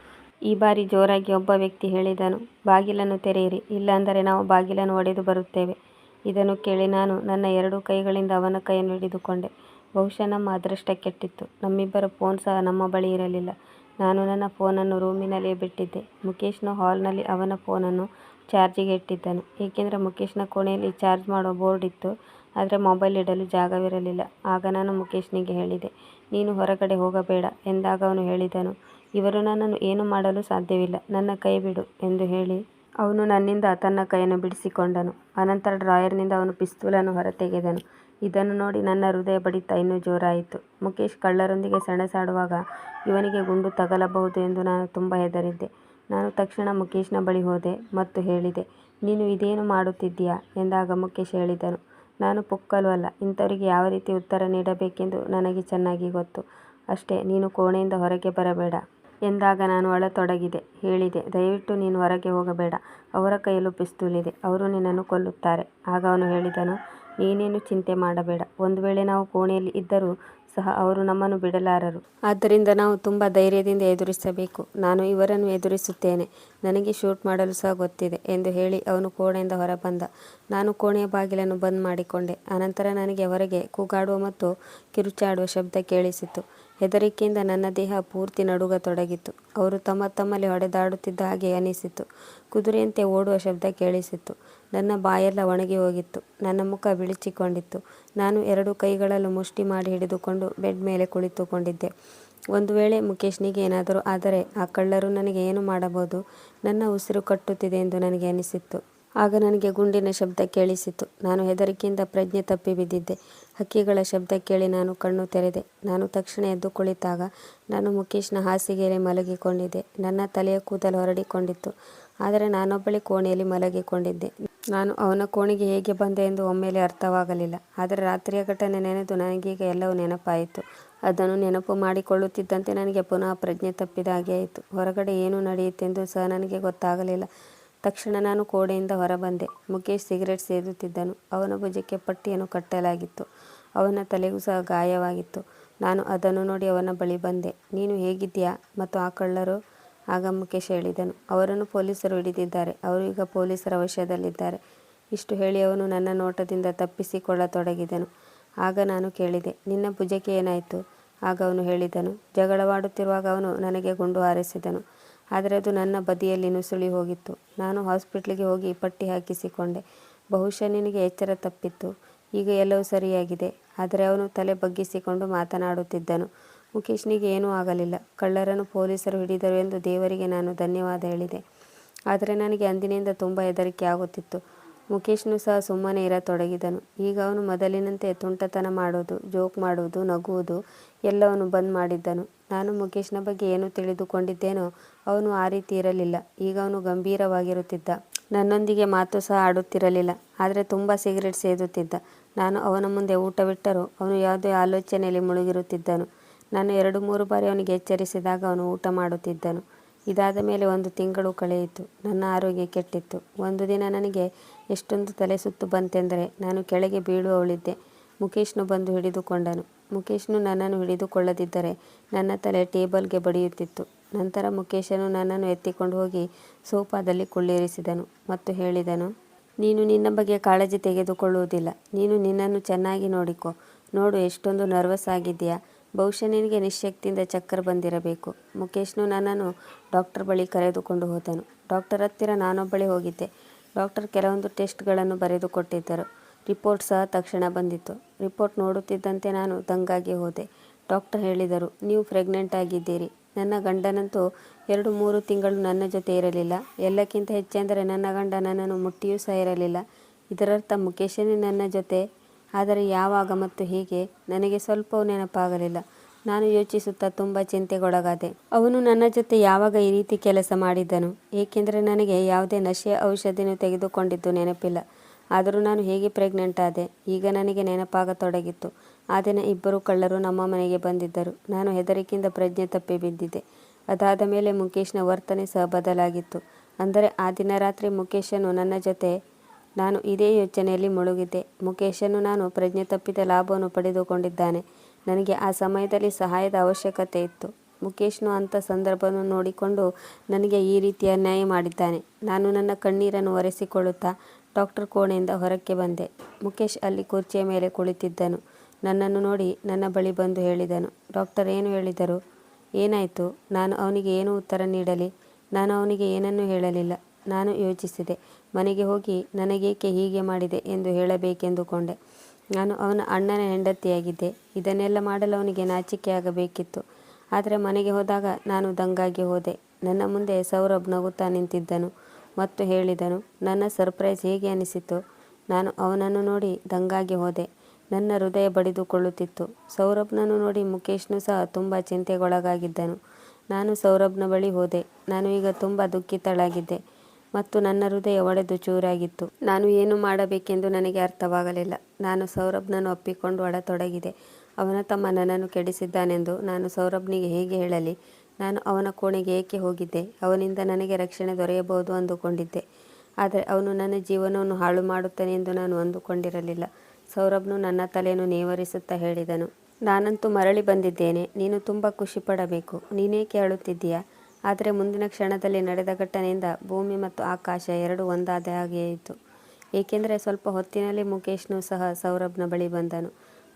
ಈ ಬಾರಿ ಜೋರಾಗಿ ಒಬ್ಬ ವ್ಯಕ್ತಿ ಹೇಳಿದನು, ಬಾಗಿಲನ್ನು ತೆರೆಯಿರಿ, ಇಲ್ಲಾಂದರೆ ನಾವು ಬಾಗಿಲನ್ನು ಒಡೆದು ಬರುತ್ತೇವೆ. ಇದನ್ನು ಕೇಳಿ ನಾನು ನನ್ನ ಎರಡೂ ಕೈಗಳಿಂದ ಅವನ ಕೈಯನ್ನು ಹಿಡಿದುಕೊಂಡೆ. ಬಹುಶಃ ನಮ್ಮ ಅದೃಷ್ಟ ಕೆಟ್ಟಿತ್ತು, ನಮ್ಮಿಬ್ಬರ ಫೋನ್ ಸಹ ನಮ್ಮ ಬಳಿ ಇರಲಿಲ್ಲ. ನಾನು ನನ್ನ ಫೋನನ್ನು ರೂಮಿನಲ್ಲಿಯೇ ಬಿಟ್ಟಿದ್ದೆ. ಮುಕೇಶ್ನು ಹಾಲ್ನಲ್ಲಿ ಅವನ ಫೋನನ್ನು ಚಾರ್ಜಿಗೆ ಇಟ್ಟಿದ್ದನು. ಏಕೆಂದರೆ ಮುಕೇಶ್ನ ಕೋಣೆಯಲ್ಲಿ ಚಾರ್ಜ್ ಮಾಡುವ ಬೋರ್ಡ್ ಇತ್ತು, ಆದರೆ ಮೊಬೈಲ್ ಇಡಲು ಜಾಗವಿರಲಿಲ್ಲ. ಆಗ ನಾನು ಮುಕೇಶ್ನಿಗೆ ಹೇಳಿದೆ, ನೀನು ಹೊರಗಡೆ ಹೋಗಬೇಡ ಎಂದಾಗ ಅವನು ಹೇಳಿದನು, ಇವರು ನನ್ನನ್ನು ಏನೂ ಮಾಡಲು ಸಾಧ್ಯವಿಲ್ಲ, ನನ್ನ ಕೈ ಬಿಡು ಎಂದು ಹೇಳಿ ಅವನು ನನ್ನಿಂದ ತನ್ನ ಕೈಯನ್ನು ಬಿಡಿಸಿಕೊಂಡನು. ಅನಂತರ ಡ್ರಾಯರ್ನಿಂದ ಅವನು ಪಿಸ್ತೂಲನ್ನು ಹೊರತೆಗೆದನು. ಇದನ್ನು ನೋಡಿ ನನ್ನ ಹೃದಯ ಬಡಿತ ಇನ್ನೂ ಜೋರಾಯಿತು. ಮುಕೇಶ್ ಕಳ್ಳರೊಂದಿಗೆ ಸೆಣಸಾಡುವಾಗ ಇವನಿಗೆ ಗುಂಡು ತಗಲಬಹುದು ಎಂದು ನಾನು ತುಂಬ ಹೆದರಿದ್ದೆ. ನಾನು ತಕ್ಷಣ ಮುಕೇಶ್ನ ಬಳಿ ಹೋದೆ ಮತ್ತು ಹೇಳಿದೆ, ನೀನು ಇದೇನು ಮಾಡುತ್ತಿದ್ದೀಯಾ ಎಂದಾಗ ಮುಕೇಶ್ ಹೇಳಿದನು, ನಾನು ಪುಕ್ಕಲು ಅಲ್ಲ, ಇಂಥವರಿಗೆ ಯಾವ ರೀತಿ ಉತ್ತರ ನೀಡಬೇಕೆಂದು ನನಗೆ ಚೆನ್ನಾಗಿ ಗೊತ್ತು. ಅಷ್ಟೇ, ನೀನು ಕೋಣೆಯಿಂದ ಹೊರಗೆ ಬರಬೇಡ ಎಂದಾಗ ನಾನು ಅಳತೊಡಗಿದೆ. ಹೇಳಿದೆ, ದಯವಿಟ್ಟು ನೀನು ಹೊರಗೆ ಹೋಗಬೇಡ, ಅವರ ಕೈಯಲ್ಲೂ ಪಿಸ್ತೂಲ್ ಇದೆ, ಅವರು ನಿನ್ನನ್ನು ಕೊಲ್ಲುತ್ತಾರೆ. ಆಗ ಅವನು ಹೇಳಿದನು, ನೀನೇನು ಚಿಂತೆ ಮಾಡಬೇಡ, ಒಂದು ವೇಳೆ ನಾವು ಕೋಣೆಯಲ್ಲಿ ಇದ್ದರೂ ಸಹ ಅವರು ನಮ್ಮನ್ನು ಬಿಡಲಾರರು. ಆದ್ದರಿಂದ ನಾವು ತುಂಬಾ ಧೈರ್ಯದಿಂದ ಎದುರಿಸಬೇಕು. ನಾನು ಇವರನ್ನು ಎದುರಿಸುತ್ತೇನೆ, ನನಗೆ ಶೂಟ್ ಮಾಡಲು ಸಹ ಗೊತ್ತಿದೆ ಎಂದು ಹೇಳಿ ಅವನು ಕೋಣೆಯಿಂದ ಹೊರಬಂದ. ನಾನು ಕೋಣೆಯ ಬಾಗಿಲನ್ನು ಬಂದ್ ಮಾಡಿಕೊಂಡೆ. ಅನಂತರ ನನಗೆ ಹೊರಗೆ ಕೂಗಾಡುವ ಮತ್ತು ಕಿರುಚಾಡುವ ಶಬ್ದ ಕೇಳಿಸಿತು. ಹೆದರಿಕೆಯಿಂದ ನನ್ನ ದೇಹ ಪೂರ್ತಿ ನಡುಗತೊಡಗಿತು. ಅವರು ತಮ್ಮ ತಮ್ಮಲ್ಲಿ ಹೊಡೆದಾಡುತ್ತಿದ್ದ ಹಾಗೆ ಅನಿಸಿತು. ಕುದುರೆಯಂತೆ ಓಡುವ ಶಬ್ದ ಕೇಳಿಸಿತು. ನನ್ನ ಬಾಯೆಲ್ಲ ಒಣಗಿಹೋಗಿತ್ತು. ನನ್ನ ಮುಖ ಬಿಳಿಚಿಕೊಂಡಿತ್ತು. ನಾನು ಎರಡು ಕೈಗಳಲ್ಲೂ ಮುಷ್ಟಿ ಮಾಡಿ ಹಿಡಿದುಕೊಂಡು ಬೆಡ್ ಮೇಲೆ ಕುಳಿತುಕೊಂಡಿದ್ದೆ. ಒಂದು ವೇಳೆ ಮುಕೇಶ್ನಿಗೆ ಏನಾದರೂ ಆದರೆ ಆ ಕಳ್ಳರು ನನಗೆ ಏನು ಮಾಡಬಹುದು. ನನ್ನ ಉಸಿರು ಕಟ್ಟುತ್ತಿದೆ ಎಂದು ನನಗೆ ಅನಿಸಿತ್ತು. ಆಗ ನನಗೆ ಗುಂಡಿನ ಶಬ್ದ ಕೇಳಿಸಿತು. ನಾನು ಹೆದರಿಕೆಯಿಂದ ಪ್ರಜ್ಞೆ ತಪ್ಪಿ ಬಿದ್ದಿದ್ದೆ. ಹಕ್ಕಿಗಳ ಶಬ್ದ ಕೇಳಿ ನಾನು ಕಣ್ಣು ತೆರೆದೆ. ನಾನು ತಕ್ಷಣ ಎದ್ದು ಕುಳಿತಾಗ ನಾನು ಮುಕೇಶ್ನ ಹಾಸಿಗೆಯಲ್ಲಿ ಮಲಗಿಕೊಂಡಿದ್ದೆ. ನನ್ನ ತಲೆಯ ಕೂದಲು ಹೊರಡಿಕೊಂಡಿತ್ತು ಆದರೆ ನಾನೊಬ್ಬಳಿ ಕೋಣೆಯಲ್ಲಿ ಮಲಗಿಕೊಂಡಿದ್ದೆ. ನಾನು ಅವನ ಕೋಣೆಗೆ ಹೇಗೆ ಬಂದೆ ಎಂದು ಒಮ್ಮೆಲೆ ಅರ್ಥವಾಗಲಿಲ್ಲ. ಆದರೆ ರಾತ್ರಿಯ ಘಟನೆ ನೆನೆದು ನನಗೀಗ ಎಲ್ಲವೂ ನೆನಪಾಯಿತು. ಅದನ್ನು ನೆನಪು ಮಾಡಿಕೊಳ್ಳುತ್ತಿದ್ದಂತೆ ನನಗೆ ಪುನಃ ಪ್ರಜ್ಞೆ ತಪ್ಪಿದ ಹಾಗೆ ಆಯಿತು. ಹೊರಗಡೆ ಏನು ನಡೆಯಿತೆಂದು ಸಹ ನನಗೆ ಗೊತ್ತಾಗಲಿಲ್ಲ. ತಕ್ಷಣ ನಾನು ಕೋಡೆಯಿಂದ ಹೊರಬಂದೆ. ಮುಕೇಶ್ ಸಿಗರೆಟ್ ಸೇದುತ್ತಿದ್ದನು. ಅವನ ಭುಜಕ್ಕೆ ಪಟ್ಟಿಯನ್ನು ಕಟ್ಟಲಾಗಿತ್ತು. ಅವನ ತಲೆಗೂ ಸಹ ಗಾಯವಾಗಿತ್ತು. ನಾನು ಅದನ್ನು ನೋಡಿ ಅವನ ಬಳಿ ಬಂದೆ. ನೀನು ಹೇಗಿದ್ದೀಯಾ ಮತ್ತು ಆ ಕಳ್ಳರು ಆಗ ಮುಖೇಶ್ ಹೇಳಿದನು, ಅವರನ್ನು ಪೊಲೀಸರು ಹಿಡಿದಿದ್ದಾರೆ, ಅವರು ಈಗ ಪೊಲೀಸರ ವಶದಲ್ಲಿದ್ದಾರೆ. ಇಷ್ಟು ಹೇಳಿ ಅವನು ನನ್ನ ನೋಟದಿಂದ ತಪ್ಪಿಸಿಕೊಳ್ಳತೊಡಗಿದನು. ಆಗ ನಾನು ಕೇಳಿದೆ, ನಿನ್ನ ಭುಜಕ್ಕೆ ಏನಾಯಿತು. ಆಗ ಅವನು ಹೇಳಿದನು, ಜಗಳವಾಡುತ್ತಿರುವಾಗ ಅವನು ನನಗೆ ಗುಂಡು ಹಾರಿಸಿದನು. ಆದರೆ ಅದು ನನ್ನ ಬದಿಯಲ್ಲಿ ನುಸುಳಿ ಹೋಗಿತ್ತು. ನಾನು ಹಾಸ್ಪಿಟ್ಲಿಗೆ ಹೋಗಿ ಪಟ್ಟಿ ಹಾಕಿಸಿಕೊಂಡೆ. ಬಹುಶಃ ನಿನಗೆ ಎಚ್ಚರ ತಪ್ಪಿತ್ತು. ಈಗ ಎಲ್ಲವೂ ಸರಿಯಾಗಿದೆ. ಆದರೆ ಅವನು ತಲೆ ಬಗ್ಗಿಸಿಕೊಂಡು ಮಾತನಾಡುತ್ತಿದ್ದನು. ಮುಕೇಶ್ನಿಗೆ ಏನೂ ಆಗಲಿಲ್ಲ. ಕಳ್ಳರನ್ನು ಪೊಲೀಸರು ಹಿಡಿದರು ಎಂದು ದೇವರಿಗೆ ನಾನು ಧನ್ಯವಾದ ಹೇಳಿದೆ. ಆದರೆ ನನಗೆ ಅಂದಿನಿಂದ ತುಂಬ ಹೆದರಿಕೆ ಆಗುತ್ತಿತ್ತು. ಮುಕೇಶ್ನು ಸಹ ಸುಮ್ಮನೆ ಇರತೊಡಗಿದನು. ಈಗ ಅವನು ಮೊದಲಿನಂತೆ ತುಂಟತನ ಮಾಡುವುದು, ಜೋಕ್ ಮಾಡುವುದು, ನಗುವುದು ಎಲ್ಲವನ್ನು ಬಂದ್ ಮಾಡಿದ್ದನು. ನಾನು ಮುಕೇಶ್ನ ಬಗ್ಗೆ ಏನು ತಿಳಿದುಕೊಂಡಿದ್ದೇನೋ ಅವನು ಆ ರೀತಿ ಇರಲಿಲ್ಲ. ಈಗ ಅವನು ಗಂಭೀರವಾಗಿರುತ್ತಿದ್ದ. ನನ್ನೊಂದಿಗೆ ಮಾತು ಸಹ ಆಡುತ್ತಿರಲಿಲ್ಲ. ಆದರೆ ತುಂಬ ಸಿಗರೇಟ್ ಸೇದುತ್ತಿದ್ದ. ನಾನು ಅವನ ಮುಂದೆ ಊಟವಿಟ್ಟರೂ ಅವನು ಯಾವುದೇ ಆಲೋಚನೆಯಲ್ಲಿ ಮುಳುಗಿರುತ್ತಿದ್ದನು. ನಾನು ಎರಡು ಮೂರು ಬಾರಿ ಅವನಿಗೆ ಎಚ್ಚರಿಸಿದಾಗ ಅವನು ಊಟ ಮಾಡುತ್ತಿದ್ದನು. ಇದಾದ ಮೇಲೆ ಒಂದು ತಿಂಗಳು ಕಳೆಯಿತು. ನನ್ನ ಆರೋಗ್ಯ ಕೆಟ್ಟಿತ್ತು. ಒಂದು ದಿನ ನನಗೆ ಎಷ್ಟೊಂದು ತಲೆ ಸುತ್ತು ಬಂತೆಂದರೆ ನಾನು ಕೆಳಗೆ ಬೀಳುವವಳಿದ್ದೆ. ಮುಕೇಶ್ನು ಬಂದು ಹಿಡಿದುಕೊಂಡನು. ಮುಕೇಶ್ನು ನನ್ನನ್ನು ಹಿಡಿದುಕೊಳ್ಳದಿದ್ದರೆ ನನ್ನ ತಲೆ ಟೇಬಲ್ಗೆ ಬಡಿಯುತ್ತಿತ್ತು. ನಂತರ ಮುಕೇಶನು ನನ್ನನ್ನು ಎತ್ತಿಕೊಂಡು ಹೋಗಿ ಸೋಫಾದಲ್ಲಿ ಕುಳ್ಳಿರಿಸಿದನು ಮತ್ತು ಹೇಳಿದನು, ನೀನು ನಿನ್ನ ಬಗ್ಗೆ ಕಾಳಜಿ ತೆಗೆದುಕೊಳ್ಳುವುದಿಲ್ಲ. ನೀನು ನಿನ್ನನ್ನು ಚೆನ್ನಾಗಿ ನೋಡಿಕೋ. ನೋಡು ಎಷ್ಟೊಂದು ನರ್ವಸ್ ಆಗಿದೆಯಾ ಬಹುಶಃ ನಿನಗೆ ನಿಶಕ್ತಿಯಿಂದ ಚಕ್ಕರ್ ಬಂದಿರಬೇಕು. ಮುಖೇಶ್ನು ನನ್ನನ್ನು ಡಾಕ್ಟರ್ ಬಳಿ ಕರೆದುಕೊಂಡು ಹೋದನು. ಡಾಕ್ಟರ್ ಹತ್ತಿರ ನಾನೊಬ್ಬಳೇ ಹೋಗಿದ್ದೆ. ಡಾಕ್ಟರ್ ಕೆಲವೊಂದು ಟೆಸ್ಟ್ಗಳನ್ನು ಬರೆದುಕೊಟ್ಟಿದ್ದರು ಬರೆದು ಕೊಟ್ಟಿದ್ದರು. ರಿಪೋರ್ಟ್ ಸಹ ತಕ್ಷಣ ಬಂದಿತ್ತು ರಿಪೋರ್ಟ್ ನೋಡುತ್ತಿದ್ದಂತೆ ನಾನು ದಂಗಾಗಿ ಹೋದೆ. ಡಾಕ್ಟರ್ ಹೇಳಿದರು, ನೀವು ಪ್ರೆಗ್ನೆಂಟ್ ಆಗಿದ್ದೀರಿ. ನನ್ನ ಗಂಡನಂತೂ ಎರಡು ಮೂರು ತಿಂಗಳು ನನ್ನ ಜೊತೆ ಇರಲಿಲ್ಲ. ಎಲ್ಲಕ್ಕಿಂತ ಹೆಚ್ಚೆಂದರೆ ನನ್ನ ಗಂಡ ನನ್ನನ್ನು ಮುಟ್ಟಿಯೂ ಸಹ ಇರಲಿಲ್ಲ. ಇದರರ್ಥ ಮುಖೇಶನೇ ನನ್ನ ಜೊತೆ. ಆದರೆ ಯಾವಾಗ ಮತ್ತು ಹೀಗೆ ನನಗೆ ಸ್ವಲ್ಪವೂ ನೆನಪಾಗಲಿಲ್ಲ. ನಾನು ಯೋಚಿಸುತ್ತಾ ತುಂಬ ಚಿಂತೆಗೊಳಗಾದೆ ಅವನು ನನ್ನ ಜೊತೆ ಯಾವಾಗ ಈ ರೀತಿ ಕೆಲಸ ಮಾಡಿದ್ದನು ಏಕೆಂದರೆ ನನಗೆ ಯಾವುದೇ ನಶೆಯ ಔಷಧಿನೂ ತೆಗೆದುಕೊಂಡಿದ್ದು ನೆನಪಿಲ್ಲ ಆದರೂ ನಾನು ಹೇಗೆ ಪ್ರೆಗ್ನೆಂಟ್ ಆದೆ ಈಗ ನನಗೆ ನೆನಪಾಗತೊಡಗಿತ್ತು ಆ ದಿನ ಇಬ್ಬರು ಕಳ್ಳರು ನಮ್ಮ ಮನೆಗೆ ಬಂದಿದ್ದರು. ನಾನು ಹೆದರಿಕೆಯಿಂದ ಪ್ರಜ್ಞೆ ತಪ್ಪಿ ಬಿದ್ದಿದ್ದೆ. ಅದಾದ ಮೇಲೆ ಮುಖೇಶ್ನ ವರ್ತನೆ ಸಹ ಬದಲಾಗಿತ್ತು. ಅಂದರೆ ಆ ದಿನ ರಾತ್ರಿ ಮುಖೇಶನು ನನ್ನ ಜೊತೆ ನಾನು ಇದೇ ಯೋಚನೆಯಲ್ಲಿ ಮುಳುಗಿದ್ದೆ. ಮುಖೇಶನು ನಾನು ಪ್ರಜ್ಞೆ ತಪ್ಪಿದ ಲಾಭವನ್ನು ಪಡೆದುಕೊಂಡಿದ್ದಾನೆ. ನನಗೆ ಆ ಸಮಯದಲ್ಲಿ ಸಹಾಯದ ಅವಶ್ಯಕತೆ ಇತ್ತು. ಮುಖೇಶ್ನು ಅಂಥ ಸಂದರ್ಭವನ್ನು ನೋಡಿಕೊಂಡು ನನಗೆ ಈ ರೀತಿ ಅನ್ಯಾಯ ಮಾಡಿದ್ದಾನೆ. ನಾನು ನನ್ನ ಕಣ್ಣೀರನ್ನು ಒರೆಸಿಕೊಳ್ಳುತ್ತಾ ಡಾಕ್ಟರ್ ಕೋಣೆಯಿಂದ ಹೊರಕ್ಕೆ ಬಂದೆ. ಮುಖೇಶ್ ಅಲ್ಲಿ ಕುರ್ಚಿಯ ಮೇಲೆ ಕುಳಿತಿದ್ದನು. ನನ್ನನ್ನು ನೋಡಿ ನನ್ನ ಬಳಿ ಬಂದು ಹೇಳಿದನು. ಡಾಕ್ಟರ್ ಏನು ಹೇಳಿದರು? ಏನಾಯಿತು? ನಾನು ಅವನಿಗೆ ಏನು ಉತ್ತರ ನೀಡಲಿ? ನಾನು ಅವನಿಗೆ ಏನನ್ನೂ ಹೇಳಲಿಲ್ಲ. ನಾನು ಯೋಚಿಸಿದೆ. ಮನೆಗೆ ಹೋಗಿ ನನಗೇಕೆ ಹೀಗೆ ಮಾಡಿದೆ ಎಂದು ಹೇಳಬೇಕೆಂದುಕೊಂಡೆ. ನಾನು ಅವನ ಅಣ್ಣನ ಹೆಂಡತಿಯಾಗಿದ್ದೆ. ಇದನ್ನೆಲ್ಲ ಮಾಡಲು ಅವನಿಗೆ ನಾಚಿಕೆ ಆಗಬೇಕಿತ್ತು. ಆದರೆ ಮನೆಗೆ ಹೋದಾಗ ನಾನು ದಂಗಾಗಿ ಹೋದೆ. ನನ್ನ ಮುಂದೆ ಸೌರಭ್ ನಗುತ್ತಾ ನಿಂತಿದ್ದನು ಮತ್ತು ಹೇಳಿದನು, ನನ್ನ ಸರ್ಪ್ರೈಸ್ ಹೇಗೆ ಅನಿಸಿತು? ನಾನು ಅವನನ್ನು ನೋಡಿ ದಂಗಾಗಿ ಹೋದೆ. ನನ್ನ ಹೃದಯ ಬಡಿದುಕೊಳ್ಳುತ್ತಿತ್ತು. ಸೌರಭ್ನನ್ನು ನೋಡಿ ಮುಖೇಶ್ನು ಸಹ ತುಂಬ ಚಿಂತೆಗೊಳಗಾಗಿದ್ದನು. ನಾನು ಸೌರಭ್ನ ಬಳಿ ಹೋದೆ. ನಾನು ಈಗ ತುಂಬ ದುಃಖಿತಳಾಗಿದ್ದೆ ಮತ್ತು ನನ್ನ ಹೃದಯ ಒಡೆದು ಚೂರಾಗಿತ್ತು. ನಾನು ಏನು ಮಾಡಬೇಕೆಂದು ನನಗೆ ಅರ್ಥವಾಗಲಿಲ್ಲ. ನಾನು ಸೌರಭ್ನನ್ನು ಒಪ್ಪಿಕೊಂಡು ಅಳತೊಡಗಿದೆ ಅವನ ತಮ್ಮ ನನ್ನನ್ನು ಕೆಡಿಸಿದ್ದಾನೆಂದು ನಾನು ಸೌರಭ್ನಿಗೆ ಹೇಗೆ ಹೇಳಲಿ? ನಾನು ಅವನ ಕೋಣೆಗೆ ಏಕೆ ಹೋಗಿದ್ದೆ? ಅವನಿಂದ ನನಗೆ ರಕ್ಷಣೆ ದೊರೆಯಬಹುದು ಅಂದುಕೊಂಡಿದ್ದೆ. ಆದರೆ ಅವನು ನನ್ನ ಜೀವನವನ್ನು ಹಾಳು ಮಾಡುತ್ತಾನೆ ಎಂದು ನಾನು ಅಂದುಕೊಂಡಿರಲಿಲ್ಲ. ಸೌರಭ್ನು ನನ್ನ ತಲೆಯನ್ನು ನೇವರಿಸುತ್ತಾ ಹೇಳಿದನು. ನಾನಂತೂ ಮರಳಿ ಬಂದಿದ್ದೇನೆ, ನೀನು ತುಂಬ ಖುಷಿಪಡಬೇಕು. ನೀನೇಕೆ ಅಳುತ್ತಿದ್ದೀಯಾ? ಆದರೆ ಮುಂದಿನ ಕ್ಷಣದಲ್ಲಿ ನಡೆದ ಘಟನೆಯಿಂದ ಭೂಮಿ ಮತ್ತು ಆಕಾಶ ಎರಡು ಒಂದಾದ ಹಾಗೆಯಾಯಿತು ಏಕೆಂದರೆ ಸ್ವಲ್ಪ ಹೊತ್ತಿನಲ್ಲಿ ಮುಖೇಶ್ನು ಸಹ ಸೌರಭ್ನ ಬಳಿ ಬಂದನು.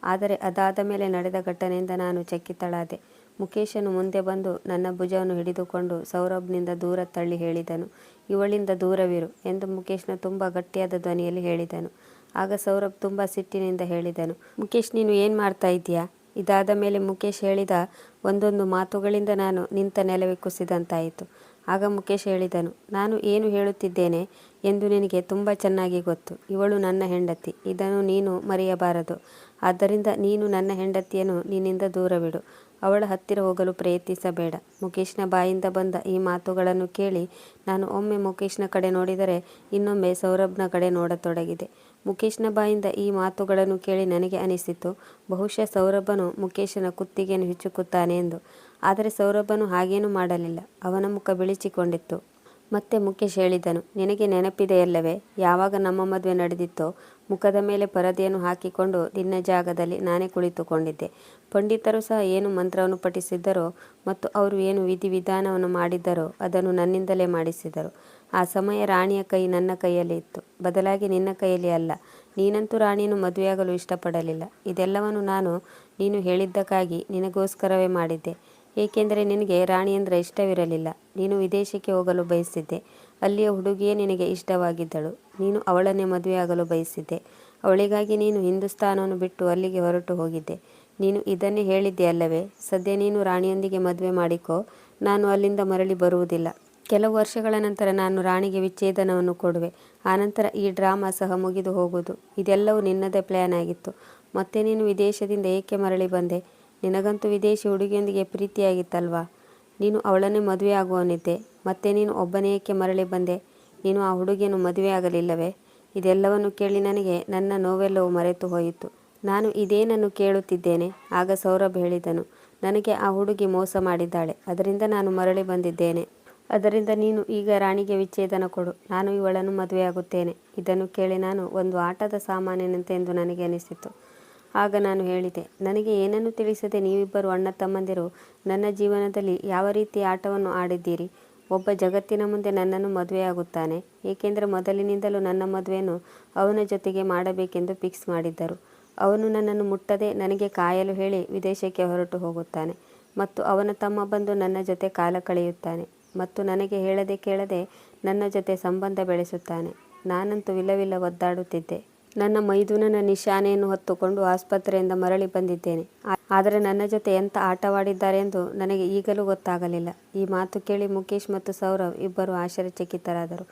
ಆದರೆ ಅದಾದ ಮೇಲೆ ನಡೆದ ಘಟನೆಯಿಂದ ನಾನು ಚಕಿತಳಾದೆ. ಮುಖೇಶನು ಮುಂದೆ ಬಂದು ನನ್ನ ಭುಜವನ್ನು ಹಿಡಿದುಕೊಂಡು ಸೌರಭ್ನಿಂದ ದೂರ ತಳ್ಳಿ ಹೇಳಿದನು. ಇವಳಿಂದ ದೂರವಿರು ಎಂದು ಮುಖೇಶ್ನ ತುಂಬ ಗಟ್ಟಿಯಾದ ಧ್ವನಿಯಲ್ಲಿ ಹೇಳಿದನು. ಆಗ ಸೌರಭ್ ತುಂಬ ಸಿಟ್ಟಿನಿಂದ ಹೇಳಿದನು ಮುಖೇಶ್ ನೀನು ಏನು ಮಾಡ್ತಾ ಇದ್ದೀಯಾ? ಇದಾದ ಮೇಲೆ ಮುಖೇಶ್ ಹೇಳಿದ, ಒಂದೊಂದು ಮಾತುಗಳಿಂದ ನಾನು ನಿಂತ ನೆಲವೇ ಕುಸಿದಂತಾಯಿತು. ಆಗ ಮುಖೇಶ್ ಹೇಳಿದನು, ನಾನು ಏನು ಹೇಳುತ್ತಿದ್ದೇನೆ ಎಂದು ನಿನಗೆ ತುಂಬ ಚೆನ್ನಾಗಿ ಗೊತ್ತು. ಇವಳು ನನ್ನ ಹೆಂಡತಿ, ಇದನ್ನು ನೀನು ಮರೆಯಬಾರದು. ಆದ್ದರಿಂದ ನೀನು ನನ್ನ ಹೆಂಡತಿಯನ್ನು ನಿನ್ನಿಂದ ದೂರವಿಡು. ಅವಳ ಹತ್ತಿರ ಹೋಗಲು ಪ್ರಯತ್ನಿಸಬೇಡ. ಮುಖೇಶ್ನ ಬಾಯಿಂದ ಬಂದ ಈ ಮಾತುಗಳನ್ನು ಕೇಳಿ ನಾನು ಒಮ್ಮೆ ಮುಖೇಶ್ನ ಕಡೆ ನೋಡಿದರೆ ಇನ್ನೊಮ್ಮೆ ಸೌರಭ್ನ ಕಡೆ ನೋಡತೊಡಗಿದೆ. ಮುಖೇಶ್ನ ಬಾಯಿಂದ ಈ ಮಾತುಗಳನ್ನು ಕೇಳಿ ನನಗೆ ಅನಿಸಿತು. ಬಹುಶಃ ಸೌರಭನು ಮುಖೇಶನ ಕುತ್ತಿಗೆಯನ್ನು ಹಿಚ್ಚುಕುತ್ತಾನೆ ಎಂದು. ಆದರೆ ಸೌರಭನು ಹಾಗೇನೂ ಮಾಡಲಿಲ್ಲ. ಅವನ ಮುಖ ಬಿಳಿಚಿಕೊಂಡಿತ್ತು. ಮತ್ತೆ ಮುಖೇಶ್ ಹೇಳಿದನು, ನಿನಗೆ ನೆನಪಿದೆಯಲ್ಲವೇ, ಯಾವಾಗ ನಮ್ಮ ಮದುವೆ ನಡೆದಿತ್ತೋ, ಮುಖದ ಮೇಲೆ ಪರದೆಯನ್ನು ಹಾಕಿಕೊಂಡು ನಿನ್ನ ಜಾಗದಲ್ಲಿ ನಾನೇ ಕುಳಿತುಕೊಂಡಿದ್ದೆ. ಪಂಡಿತರು ಸಹ ಏನು ಮಂತ್ರವನ್ನು ಪಠಿಸಿದ್ದರೋ ಮತ್ತು ಅವರು ಏನು ವಿಧಿವಿಧಾನವನ್ನು ಮಾಡಿದ್ದರೋ ಅದನ್ನು ನನ್ನಿಂದಲೇ ಮಾಡಿಸಿದರು. ಆ ಸಮಯ ರಾಣಿಯ ಕೈ ನನ್ನ ಕೈಯಲ್ಲಿ ಇತ್ತು. ಬದಲಾಗಿ ನಿನ್ನ ಕೈಯಲ್ಲಿ ಅಲ್ಲ. ನೀನಂತೂ ರಾಣಿಯನ್ನು ಮದುವೆಯಾಗಲು ಇಷ್ಟಪಡಲಿಲ್ಲ. ಇದೆಲ್ಲವನ್ನು ನಾನು, ನೀನು ಹೇಳಿದ್ದಕ್ಕಾಗಿ ನಿನಗೋಸ್ಕರವೇ ಮಾಡಿದ್ದೆ. ಏಕೆಂದರೆ ನಿನಗೆ ರಾಣಿ ಅಂದರೆ ಇಷ್ಟವಿರಲಿಲ್ಲ. ನೀನು ವಿದೇಶಕ್ಕೆ ಹೋಗಲು ಬಯಸಿದ್ದೆ. ಅಲ್ಲಿಯ ಹುಡುಗಿಯೇ ನಿನಗೆ ಇಷ್ಟವಾಗಿದ್ದಳು. ನೀನು ಅವಳನ್ನೇ ಮದುವೆಯಾಗಲು ಬಯಸಿದ್ದೆ. ಅವಳಿಗಾಗಿ ನೀನು ಹಿಂದೂಸ್ತಾನವನ್ನು ಬಿಟ್ಟು ಅಲ್ಲಿಗೆ ಹೊರಟು ಹೋಗಿದ್ದೆ. ನೀನು ಇದನ್ನೇ ಹೇಳಿದ್ದೆ ಅಲ್ಲವೇ? ಸದ್ಯ ನೀನು ರಾಣಿಯೊಂದಿಗೆ ಮದುವೆ ಮಾಡಿಕೋ. ನಾನು ಅಲ್ಲಿಂದ ಮರಳಿ ಬರುವುದಿಲ್ಲ. ಕೆಲವು ವರ್ಷಗಳ ನಂತರ ನಾನು ರಾಣಿಗೆ ವಿಚ್ಛೇದನವನ್ನು ಕೊಡುವೆ. ಆನಂತರ ಈ ಡ್ರಾಮಾ ಸಹ ಮುಗಿದು ಹೋಗುವುದು. ಇದೆಲ್ಲವೂ ನಿನ್ನದೇ ಪ್ಲ್ಯಾನ್ ಆಗಿತ್ತು. ಮತ್ತೆ ನೀನು ವಿದೇಶದಿಂದ ಏಕೆ ಮರಳಿ ಬಂದೆ? ನಿನಗಂತೂ ವಿದೇಶಿ ಹುಡುಗಿಯೊಂದಿಗೆ ಪ್ರೀತಿಯಾಗಿತ್ತಲ್ವಾ? ನೀನು ಅವಳನ್ನೇ ಮದುವೆ ಆಗುವನಿದ್ದೆ ಮತ್ತೆ ನೀನು ಒಬ್ಬನೇ ಏಕೆ ಮರಳಿ ಬಂದೆ? ನೀನು ಆ ಹುಡುಗಿಯನ್ನು ಮದುವೆ ಆಗಲಿಲ್ಲವೇ? ಇದೆಲ್ಲವನ್ನು ಕೇಳಿ ನನಗೆ ನನ್ನ ನೋವೆಲ್ಲವೂ ಮರೆತು ಹೋಯಿತು. ನಾನು ಇದೇನನ್ನು ಕೇಳುತ್ತಿದ್ದೇನೆ? ಆಗ ಸೌರಭ್ ಹೇಳಿದನು, ನನಗೆ ಆ ಹುಡುಗಿ ಮೋಸ ಮಾಡಿದ್ದಾಳೆ. ಅದರಿಂದ ನಾನು ಮರಳಿ ಬಂದಿದ್ದೇನೆ. ಅದರಿಂದ ನೀನು ಈಗ ರಾಣಿಗೆ ವಿಚ್ಛೇದನ ಕೊಡು. ನಾನು ಇವಳನ್ನು ಮದುವೆಯಾಗುತ್ತೇನೆ. ಇದನ್ನು ಕೇಳಿ ನಾನು ಒಂದು ಆಟದ ಸಾಮಾನ್ಯನಂತೆ ಎಂದು ನನಗೆ ಅನಿಸಿತು. ಆಗ ನಾನು ಹೇಳಿದೆ, ನನಗೆ ಏನನ್ನು ತಿಳಿಸದೆ ನೀವಿಬ್ಬರು ಅಣ್ಣ ತಮ್ಮಂದಿರು, ನನ್ನ ಜೀವನದಲ್ಲಿ ಯಾವ ರೀತಿ ಆಟವನ್ನು ಆಡಿದ್ದೀರಿ? ಒಬ್ಬ ಜಗತ್ತಿನ ಮುಂದೆ ನನ್ನನ್ನು ಮದುವೆಯಾಗುತ್ತಾನೆ. ಏಕೆಂದರೆ ಮೊದಲಿನಿಂದಲೂ ನನ್ನ ಮದುವೆಯನ್ನು ಅವನ ಜೊತೆಗೆ ಮಾಡಬೇಕೆಂದು ಫಿಕ್ಸ್ ಮಾಡಿದ್ದರು. ಅವನು ನನ್ನನ್ನು ಮುಟ್ಟದೆ ನನಗೆ ಕಾಯಲು ಹೇಳಿ ವಿದೇಶಕ್ಕೆ ಹೊರಟು ಹೋಗುತ್ತಾನೆ ಮತ್ತು ಅವನ ತಮ್ಮ ಬಂದು ನನ್ನ ಜೊತೆ ಕಾಲ ಕಳೆಯುತ್ತಾನೆ. ಮತ್ತು ನನಗೆ ಹೇಳದೆ ಕೇಳದೆ ನನ್ನ ಜೊತೆ ಸಂಬಂಧ ಬೆಳೆಸುತ್ತಾನೆ. ನಾನಂತೂ ವಿಲವಿಲ್ಲ ಒದ್ದಾಡುತ್ತಿದ್ದೆ. ನನ್ನ ಮೈದುನನ ನಿಶಾನೆಯನ್ನು ಹೊತ್ತುಕೊಂಡು ಆಸ್ಪತ್ರೆಯಿಂದ ಮರಳಿ ಬಂದಿದ್ದೇನೆ. ಆದರೆ ನನ್ನ ಜೊತೆ ಎಂಥ ಆಟವಾಡಿದ್ದಾರೆ ಎಂದು ನನಗೆ ಈಗಲೂ ಗೊತ್ತಾಗಲಿಲ್ಲ. ಈ ಮಾತು ಕೇಳಿ ಮುಖೇಶ್ ಮತ್ತು ಸೌರವ್ ಇಬ್ಬರು ಆಶ್ಚರ್ಯಚಕಿತರಾದರು.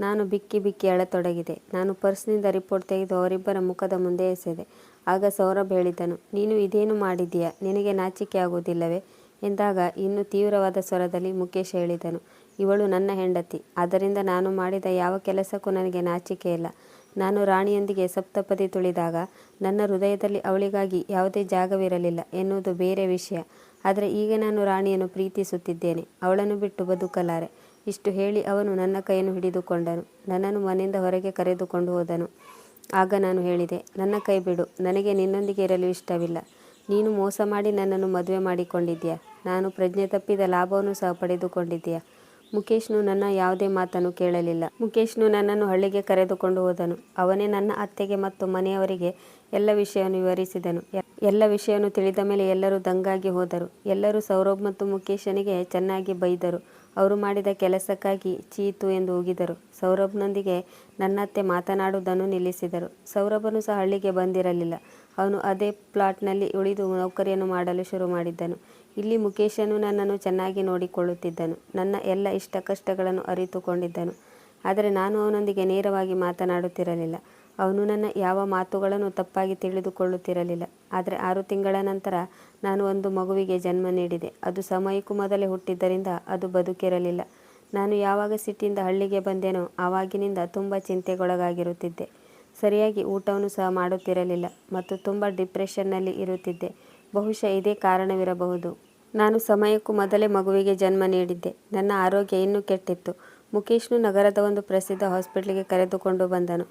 ನಾನು ಬಿಕ್ಕಿ ಬಿಕ್ಕಿ ಅಳತೊಡಗಿದೆ. ನಾನು ಪರ್ಸ್ನಿಂದ ರಿಪೋರ್ಟ್ ತೆಗೆದು ಅವರಿಬ್ಬರ ಮುಖದ ಮುಂದೆ ಎಸೆದೆ. ಆಗ ಸೌರಭ್ ಹೇಳಿದನು, ನೀನು ಇದೇನು ಮಾಡಿದೀಯಾ ನಿನಗೆ ನಾಚಿಕೆ ಆಗುವುದಿಲ್ಲವೇ? ಎಂದಾಗ ಇನ್ನೂ ತೀವ್ರವಾದ ಸ್ವರದಲ್ಲಿ ಮುಖೇಶ್ ಹೇಳಿದನು, ಇವಳು ನನ್ನ ಹೆಂಡತಿ, ಆದ್ದರಿಂದ ನಾನು ಮಾಡಿದ ಯಾವ ಕೆಲಸಕ್ಕೂ ನನಗೆ ನಾಚಿಕೆ ಇಲ್ಲ. ನಾನು ರಾಣಿಯೊಂದಿಗೆ ಸಪ್ತಪದಿ ತುಳಿದಾಗ ನನ್ನ ಹೃದಯದಲ್ಲಿ ಅವಳಿಗಾಗಿ ಯಾವುದೇ ಜಾಗವಿರಲಿಲ್ಲ ಎನ್ನುವುದು ಬೇರೆ ವಿಷಯ. ಆದರೆ ಈಗ ನಾನು ರಾಣಿಯನ್ನು ಪ್ರೀತಿಸುತ್ತಿದ್ದೇನೆ, ಅವಳನ್ನು ಬಿಟ್ಟು ಬದುಕಲಾರೆ. ಇಷ್ಟು ಹೇಳಿ ಅವನು ನನ್ನ ಕೈಯನ್ನು ಹಿಡಿದುಕೊಂಡನು, ನನ್ನನ್ನು ಮನೆಯಿಂದ ಹೊರಗೆ ಕರೆದುಕೊಂಡು ಹೋದನು. ಆಗ ನಾನು ಹೇಳಿದೆ, ನನ್ನ ಕೈ ಬಿಡು, ನನಗೆ ನಿನ್ನೊಂದಿಗೆ ಇರಲು ಇಷ್ಟವಿಲ್ಲ. ನೀನು ಮೋಸ ಮಾಡಿ ನನ್ನನ್ನು ಮದುವೆ ಮಾಡಿಕೊಂಡಿದ್ದೀಯ? ನಾನು ಪ್ರಜ್ಞೆ ತಪ್ಪಿದ ಲಾಭವನ್ನು ಸಹ ಪಡೆದುಕೊಂಡಿದ್ದೀಯ? ಮುಖೇಶ್ನು ನನ್ನ ಯಾವುದೇ ಮಾತನ್ನು ಕೇಳಲಿಲ್ಲ. ಮುಖೇಶ್ನು ನನ್ನನ್ನು ಹಳ್ಳಿಗೆ ಕರೆದುಕೊಂಡು ಹೋದನು. ಅವನೇ ನನ್ನ ಅತ್ತೆಗೆ ಮತ್ತು ಮನೆಯವರಿಗೆ ಎಲ್ಲ ವಿಷಯವನ್ನು ವಿವರಿಸಿದನು. ಎಲ್ಲ ವಿಷಯವನ್ನು ತಿಳಿದ ಮೇಲೆ ಎಲ್ಲರೂ ದಂಗಾಗಿ ಹೋದರು. ಎಲ್ಲರೂ ಸೌರಭ್ ಮತ್ತು ಮುಖೇಶನಿಗೆ ಚೆನ್ನಾಗಿ ಬೈದರು. ಅವರು ಮಾಡಿದ ಕೆಲಸಕ್ಕಾಗಿ ಚೀತು ಎಂದು ಹೋಗಿದರು ಸೌರಭ್ನೊಂದಿಗೆ ನನ್ನತ್ತೆ ಮಾತನಾಡುವುದನ್ನು ನಿಲ್ಲಿಸಿದರು. ಸೌರಭನು ಸಹ ಹಳ್ಳಿಗೆ ಬಂದಿರಲಿಲ್ಲ. ಅವನು ಅದೇ ಪ್ಲಾಟ್ನಲ್ಲಿ ಉಳಿದು ನೌಕರಿಯನ್ನು ಮಾಡಲು ಶುರು ಮಾಡಿದ್ದನು. ಇಲ್ಲಿ ಮುಖೇಶನು ನನ್ನನ್ನು ಚೆನ್ನಾಗಿ ನೋಡಿಕೊಳ್ಳುತ್ತಿದ್ದನು. ನನ್ನ ಎಲ್ಲ ಇಷ್ಟ ಕಷ್ಟಗಳನ್ನು ಅರಿತುಕೊಂಡಿದ್ದನು. ಆದರೆ ನಾನು ಅವನೊಂದಿಗೆ ನೇರವಾಗಿ ಮಾತನಾಡುತ್ತಿರಲಿಲ್ಲ. ಅವನು ನನ್ನ ಯಾವ ಮಾತುಗಳನ್ನು ತಪ್ಪಾಗಿ ತಿಳಿದುಕೊಳ್ಳುತ್ತಿರಲಿಲ್ಲ. ಆದರೆ ಆರು ತಿಂಗಳ ನಂತರ ನಾನು ಒಂದು ಮಗುವಿಗೆ ಜನ್ಮ ನೀಡಿದೆ. ಅದು ಸಮಯಕ್ಕೂ ಮೊದಲೇ ಹುಟ್ಟಿದ್ದರಿಂದ ಅದು ಬದುಕಿರಲಿಲ್ಲ. ನಾನು ಯಾವಾಗ ಸಿಟಿಯಿಂದ ಹಳ್ಳಿಗೆ ಬಂದೆನೋ ಆವಾಗಿನಿಂದ ತುಂಬ ಚಿಂತೆಗೊಳಗಾಗಿರುತ್ತಿದ್ದೆ. ಸರಿಯಾಗಿ ಊಟವನ್ನು ಸಹ ಮಾಡುತ್ತಿರಲಿಲ್ಲ ಮತ್ತು ತುಂಬ ಡಿಪ್ರೆಷನ್ನಲ್ಲಿ ಇರುತ್ತಿದ್ದೆ. ಬಹುಶಃ ಇದೇ ಕಾರಣವಿರಬಹುದು. ನಾನು ಸಮಯಕ್ಕೂ ಮೊದಲೇ ಮಗುವಿಗೆ ಜನ್ಮ ನೀಡಿದ್ದೆ. ನನ್ನ ಆರೋಗ್ಯ ಇನ್ನೂ ಕೆಟ್ಟಿತ್ತು. ಮುಖೇಶ್ನು ನಗರದ ಒಂದು ಪ್ರಸಿದ್ಧ ಹಾಸ್ಪಿಟ್ಲಿಗೆ ಕರೆದುಕೊಂಡು ಬಂದನು.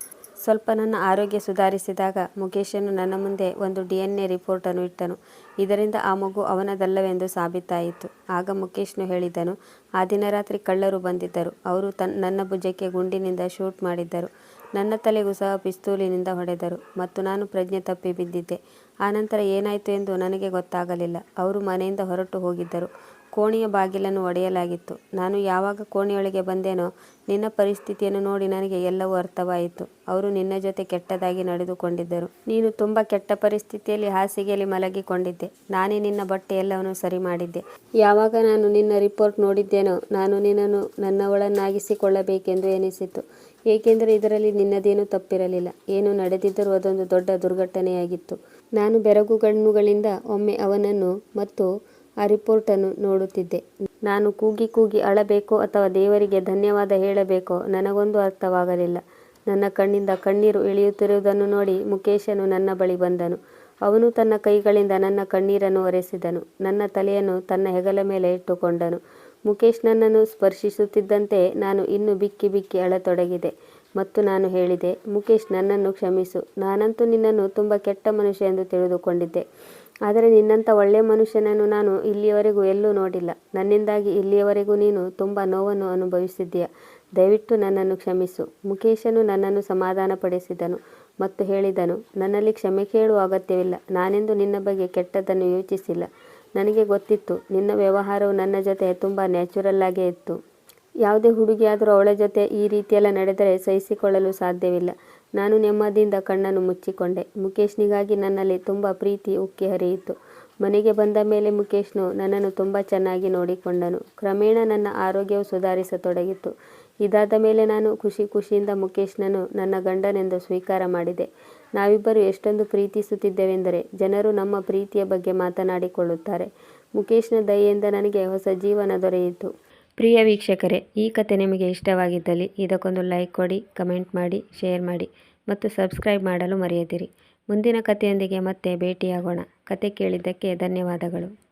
ಸ್ವಲ್ಪ ನನ್ನ ಆರೋಗ್ಯ ಸುಧಾರಿಸಿದಾಗ ಮುಖೇಶನು ನನ್ನ ಮುಂದೆ ಒಂದು ಡಿ ಎನ್ ಎ ರಿಪೋರ್ಟನ್ನು ಇಟ್ಟನು. ಇದರಿಂದ ಆ ಮಗು ಅವನದಲ್ಲವೆಂದು ಸಾಬೀತಾಯಿತು. ಆಗ ಮುಖೇಶ್ನು ಹೇಳಿದನು, ಆ ದಿನ ರಾತ್ರಿ ಕಳ್ಳರು ಬಂದಿದ್ದರು. ಅವರು ತನ್, ನನ್ನ ಭುಜಕ್ಕೆ ಗುಂಡಿನಿಂದ ಶೂಟ್ ಮಾಡಿದ್ದರು. ನನ್ನ ತಲೆಗೂ ಸಹ ಪಿಸ್ತೂಲಿನಿಂದ ಹೊಡೆದರು ಮತ್ತು ನಾನು ಪ್ರಜ್ಞೆ ತಪ್ಪಿ ಬಿದ್ದಿದ್ದೆ. ಆನಂತರ ಏನಾಯಿತು ಎಂದು ನನಗೆ ಗೊತ್ತಾಗಲಿಲ್ಲ. ಅವರು ಮನೆಯಿಂದ ಹೊರಟು ಹೋಗಿದ್ದರು. ಕೋಣೆಯ ಬಾಗಿಲನ್ನು ಒಡೆಯಲಾಗಿತ್ತು. ನಾನು ಯಾವಾಗ ಕೋಣೆಯೊಳಗೆ ಬಂದೇನೋ, ನಿನ್ನ ಪರಿಸ್ಥಿತಿಯನ್ನು ನೋಡಿ ನನಗೆ ಎಲ್ಲವೂ ಅರ್ಥವಾಯಿತು. ಅವರು ನಿನ್ನ ಜೊತೆ ಕೆಟ್ಟದಾಗಿ ನಡೆದುಕೊಂಡಿದ್ದರು. ನೀನು ತುಂಬ ಕೆಟ್ಟ ಪರಿಸ್ಥಿತಿಯಲ್ಲಿ ಹಾಸಿಗೆಯಲ್ಲಿ ಮಲಗಿಕೊಂಡಿದ್ದೆ. ನಾನೇ ನಿನ್ನ ಬಟ್ಟೆ ಎಲ್ಲವನ್ನು ಸರಿ ಮಾಡಿದ್ದೆ ಯಾವಾಗ ನಾನು ನಿನ್ನ ರಿಪೋರ್ಟ್ ನೋಡಿದ್ದೇನೋ, ನಾನು ನಿನ್ನನ್ನು ನನ್ನವಳನ್ನಾಗಿಸಿಕೊಳ್ಳಬೇಕೆಂದು ಎನಿಸಿತು. ಏಕೆಂದರೆ ಇದರಲ್ಲಿ ನಿನ್ನದೇನೂ ತಪ್ಪಿರಲಿಲ್ಲ. ಏನು ನಡೆದಿದ್ದರೂ ಅದೊಂದು ದೊಡ್ಡ ದುರ್ಘಟನೆಯಾಗಿತ್ತು. ನಾನು ಬೆರಗು ಕಣ್ಣುಗಳಿಂದ ಒಮ್ಮೆ ಅವನನ್ನು ಮತ್ತು ಆ ರಿಪೋರ್ಟನ್ನು ನೋಡುತ್ತಿದ್ದೆ. ನಾನು ಕೂಗಿ ಕೂಗಿ ಅಳಬೇಕೋ ಅಥವಾ ದೇವರಿಗೆ ಧನ್ಯವಾದ ಹೇಳಬೇಕೋ ನನಗೊಂದು ಅರ್ಥವಾಗಲಿಲ್ಲ. ನನ್ನ ಕಣ್ಣಿಂದ ಕಣ್ಣೀರು ಇಳಿಯುತ್ತಿರುವುದನ್ನು ನೋಡಿ ಮುಖೇಶನು ನನ್ನ ಬಳಿ ಬಂದನು. ಅವನು ತನ್ನ ಕೈಗಳಿಂದ ನನ್ನ ಕಣ್ಣೀರನ್ನು ಒರೆಸಿದನು. ನನ್ನ ತಲೆಯನ್ನು ತನ್ನ ಹೆಗಲ ಮೇಲೆ ಇಟ್ಟುಕೊಂಡನು. ಮುಖೇಶ್ ನನ್ನನ್ನು ಸ್ಪರ್ಶಿಸುತ್ತಿದ್ದಂತೆ ನಾನು ಇನ್ನೂ ಬಿಕ್ಕಿ ಬಿಕ್ಕಿ ಅಳತೊಡಗಿದೆ. ಮತ್ತು ನಾನು ಹೇಳಿದೆ, ಮುಕೇಶ್, ನನ್ನನ್ನು ಕ್ಷಮಿಸು. ನಾನಂತೂ ನಿನ್ನನ್ನು ತುಂಬ ಕೆಟ್ಟ ಮನುಷ್ಯ ಎಂದು ತಿಳಿದುಕೊಂಡಿದ್ದೆ. ಆದರೆ ನಿನ್ನಂಥ ಒಳ್ಳೆಯ ಮನುಷ್ಯನನ್ನು ನಾನು ಇಲ್ಲಿಯವರೆಗೂ ಎಲ್ಲೂ ನೋಡಿಲ್ಲ. ನನ್ನಿಂದಾಗಿ ಇಲ್ಲಿಯವರೆಗೂ ನೀನು ತುಂಬ ನೋವನ್ನು ಅನುಭವಿಸಿದ್ದೀಯ. ದಯವಿಟ್ಟು ನನ್ನನ್ನು ಕ್ಷಮಿಸು. ಮುಕೇಶನು ನನ್ನನ್ನು ಸಮಾಧಾನಪಡಿಸಿದನು ಮತ್ತು ಹೇಳಿದನು, ನನ್ನಲ್ಲಿ ಕ್ಷಮೆ ಕೇಳುವ ಅಗತ್ಯವಿಲ್ಲ. ನಾನೆಂದು ನಿನ್ನ ಬಗ್ಗೆ ಕೆಟ್ಟದ್ದನ್ನು ಯೋಚಿಸಿಲ್ಲ. ನನಗೆ ಗೊತ್ತಿತ್ತು. ನಿನ್ನ ವ್ಯವಹಾರವು ನನ್ನ ಜೊತೆ ತುಂಬ ನ್ಯಾಚುರಲ್ಲಾಗೇ ಇತ್ತು. ಯಾವುದೇ ಹುಡುಗಿಯಾದರೂ ಅವಳ ಜೊತೆ ಈ ರೀತಿಯೆಲ್ಲ ನಡೆದರೆ ಸಹಿಸಿಕೊಳ್ಳಲು ಸಾಧ್ಯವಿಲ್ಲ. ನಾನು ನೆಮ್ಮದಿಯಿಂದ ಕಣ್ಣನ್ನು ಮುಚ್ಚಿಕೊಂಡೆ. ಮುಕೇಶ್ನಿಗಾಗಿ ನನ್ನಲ್ಲಿ ತುಂಬ ಪ್ರೀತಿ ಉಕ್ಕಿ ಹರಿಯಿತು. ಮನೆಗೆ ಬಂದ ಮೇಲೆ ಮುಕೇಶ್ನು ನನ್ನನ್ನು ತುಂಬ ಚೆನ್ನಾಗಿ ನೋಡಿಕೊಂಡನು. ಕ್ರಮೇಣ ನನ್ನ ಆರೋಗ್ಯವು ಸುಧಾರಿಸತೊಡಗಿತ್ತು ಇದಾದ ಮೇಲೆ ನಾನು ಖುಷಿ ಖುಷಿಯಿಂದ ಮುಖೇಶ್ನನ್ನು ನನ್ನ ಗಂಡನೆಂದು ಸ್ವೀಕಾರ ಮಾಡಿದೆ. ನಾವಿಬ್ಬರು ಎಷ್ಟೊಂದು ಪ್ರೀತಿಸುತ್ತಿದ್ದೇವೆಂದರೆ ಜನರು ನಮ್ಮ ಪ್ರೀತಿಯ ಬಗ್ಗೆ ಮಾತನಾಡಿಕೊಳ್ಳುತ್ತಾರೆ. ಮುಖೇಶ್ನ ದಯೆಯಿಂದ ನನಗೆ ಹೊಸ ಜೀವನ ದೊರೆಯಿತು. ಪ್ರಿಯ ವೀಕ್ಷಕರೇ, ಈ ಕತೆ ನಿಮಗೆ ಇಷ್ಟವಾಗಿದ್ದಲ್ಲಿ ಇದಕ್ಕೊಂದು ಲೈಕ್ ಕೊಡಿ, ಕಮೆಂಟ್ ಮಾಡಿ, ಶೇರ್ ಮಾಡಿ ಮತ್ತು ಸಬ್ಸ್ಕ್ರೈಬ್ ಮಾಡಲು ಮರೆಯದಿರಿ. ಮುಂದಿನ ಕಥೆಯೊಂದಿಗೆ ಮತ್ತೆ ಭೇಟಿಯಾಗೋಣ. ಕತೆ ಕೇಳಿದ್ದಕ್ಕೆ ಧನ್ಯವಾದಗಳು.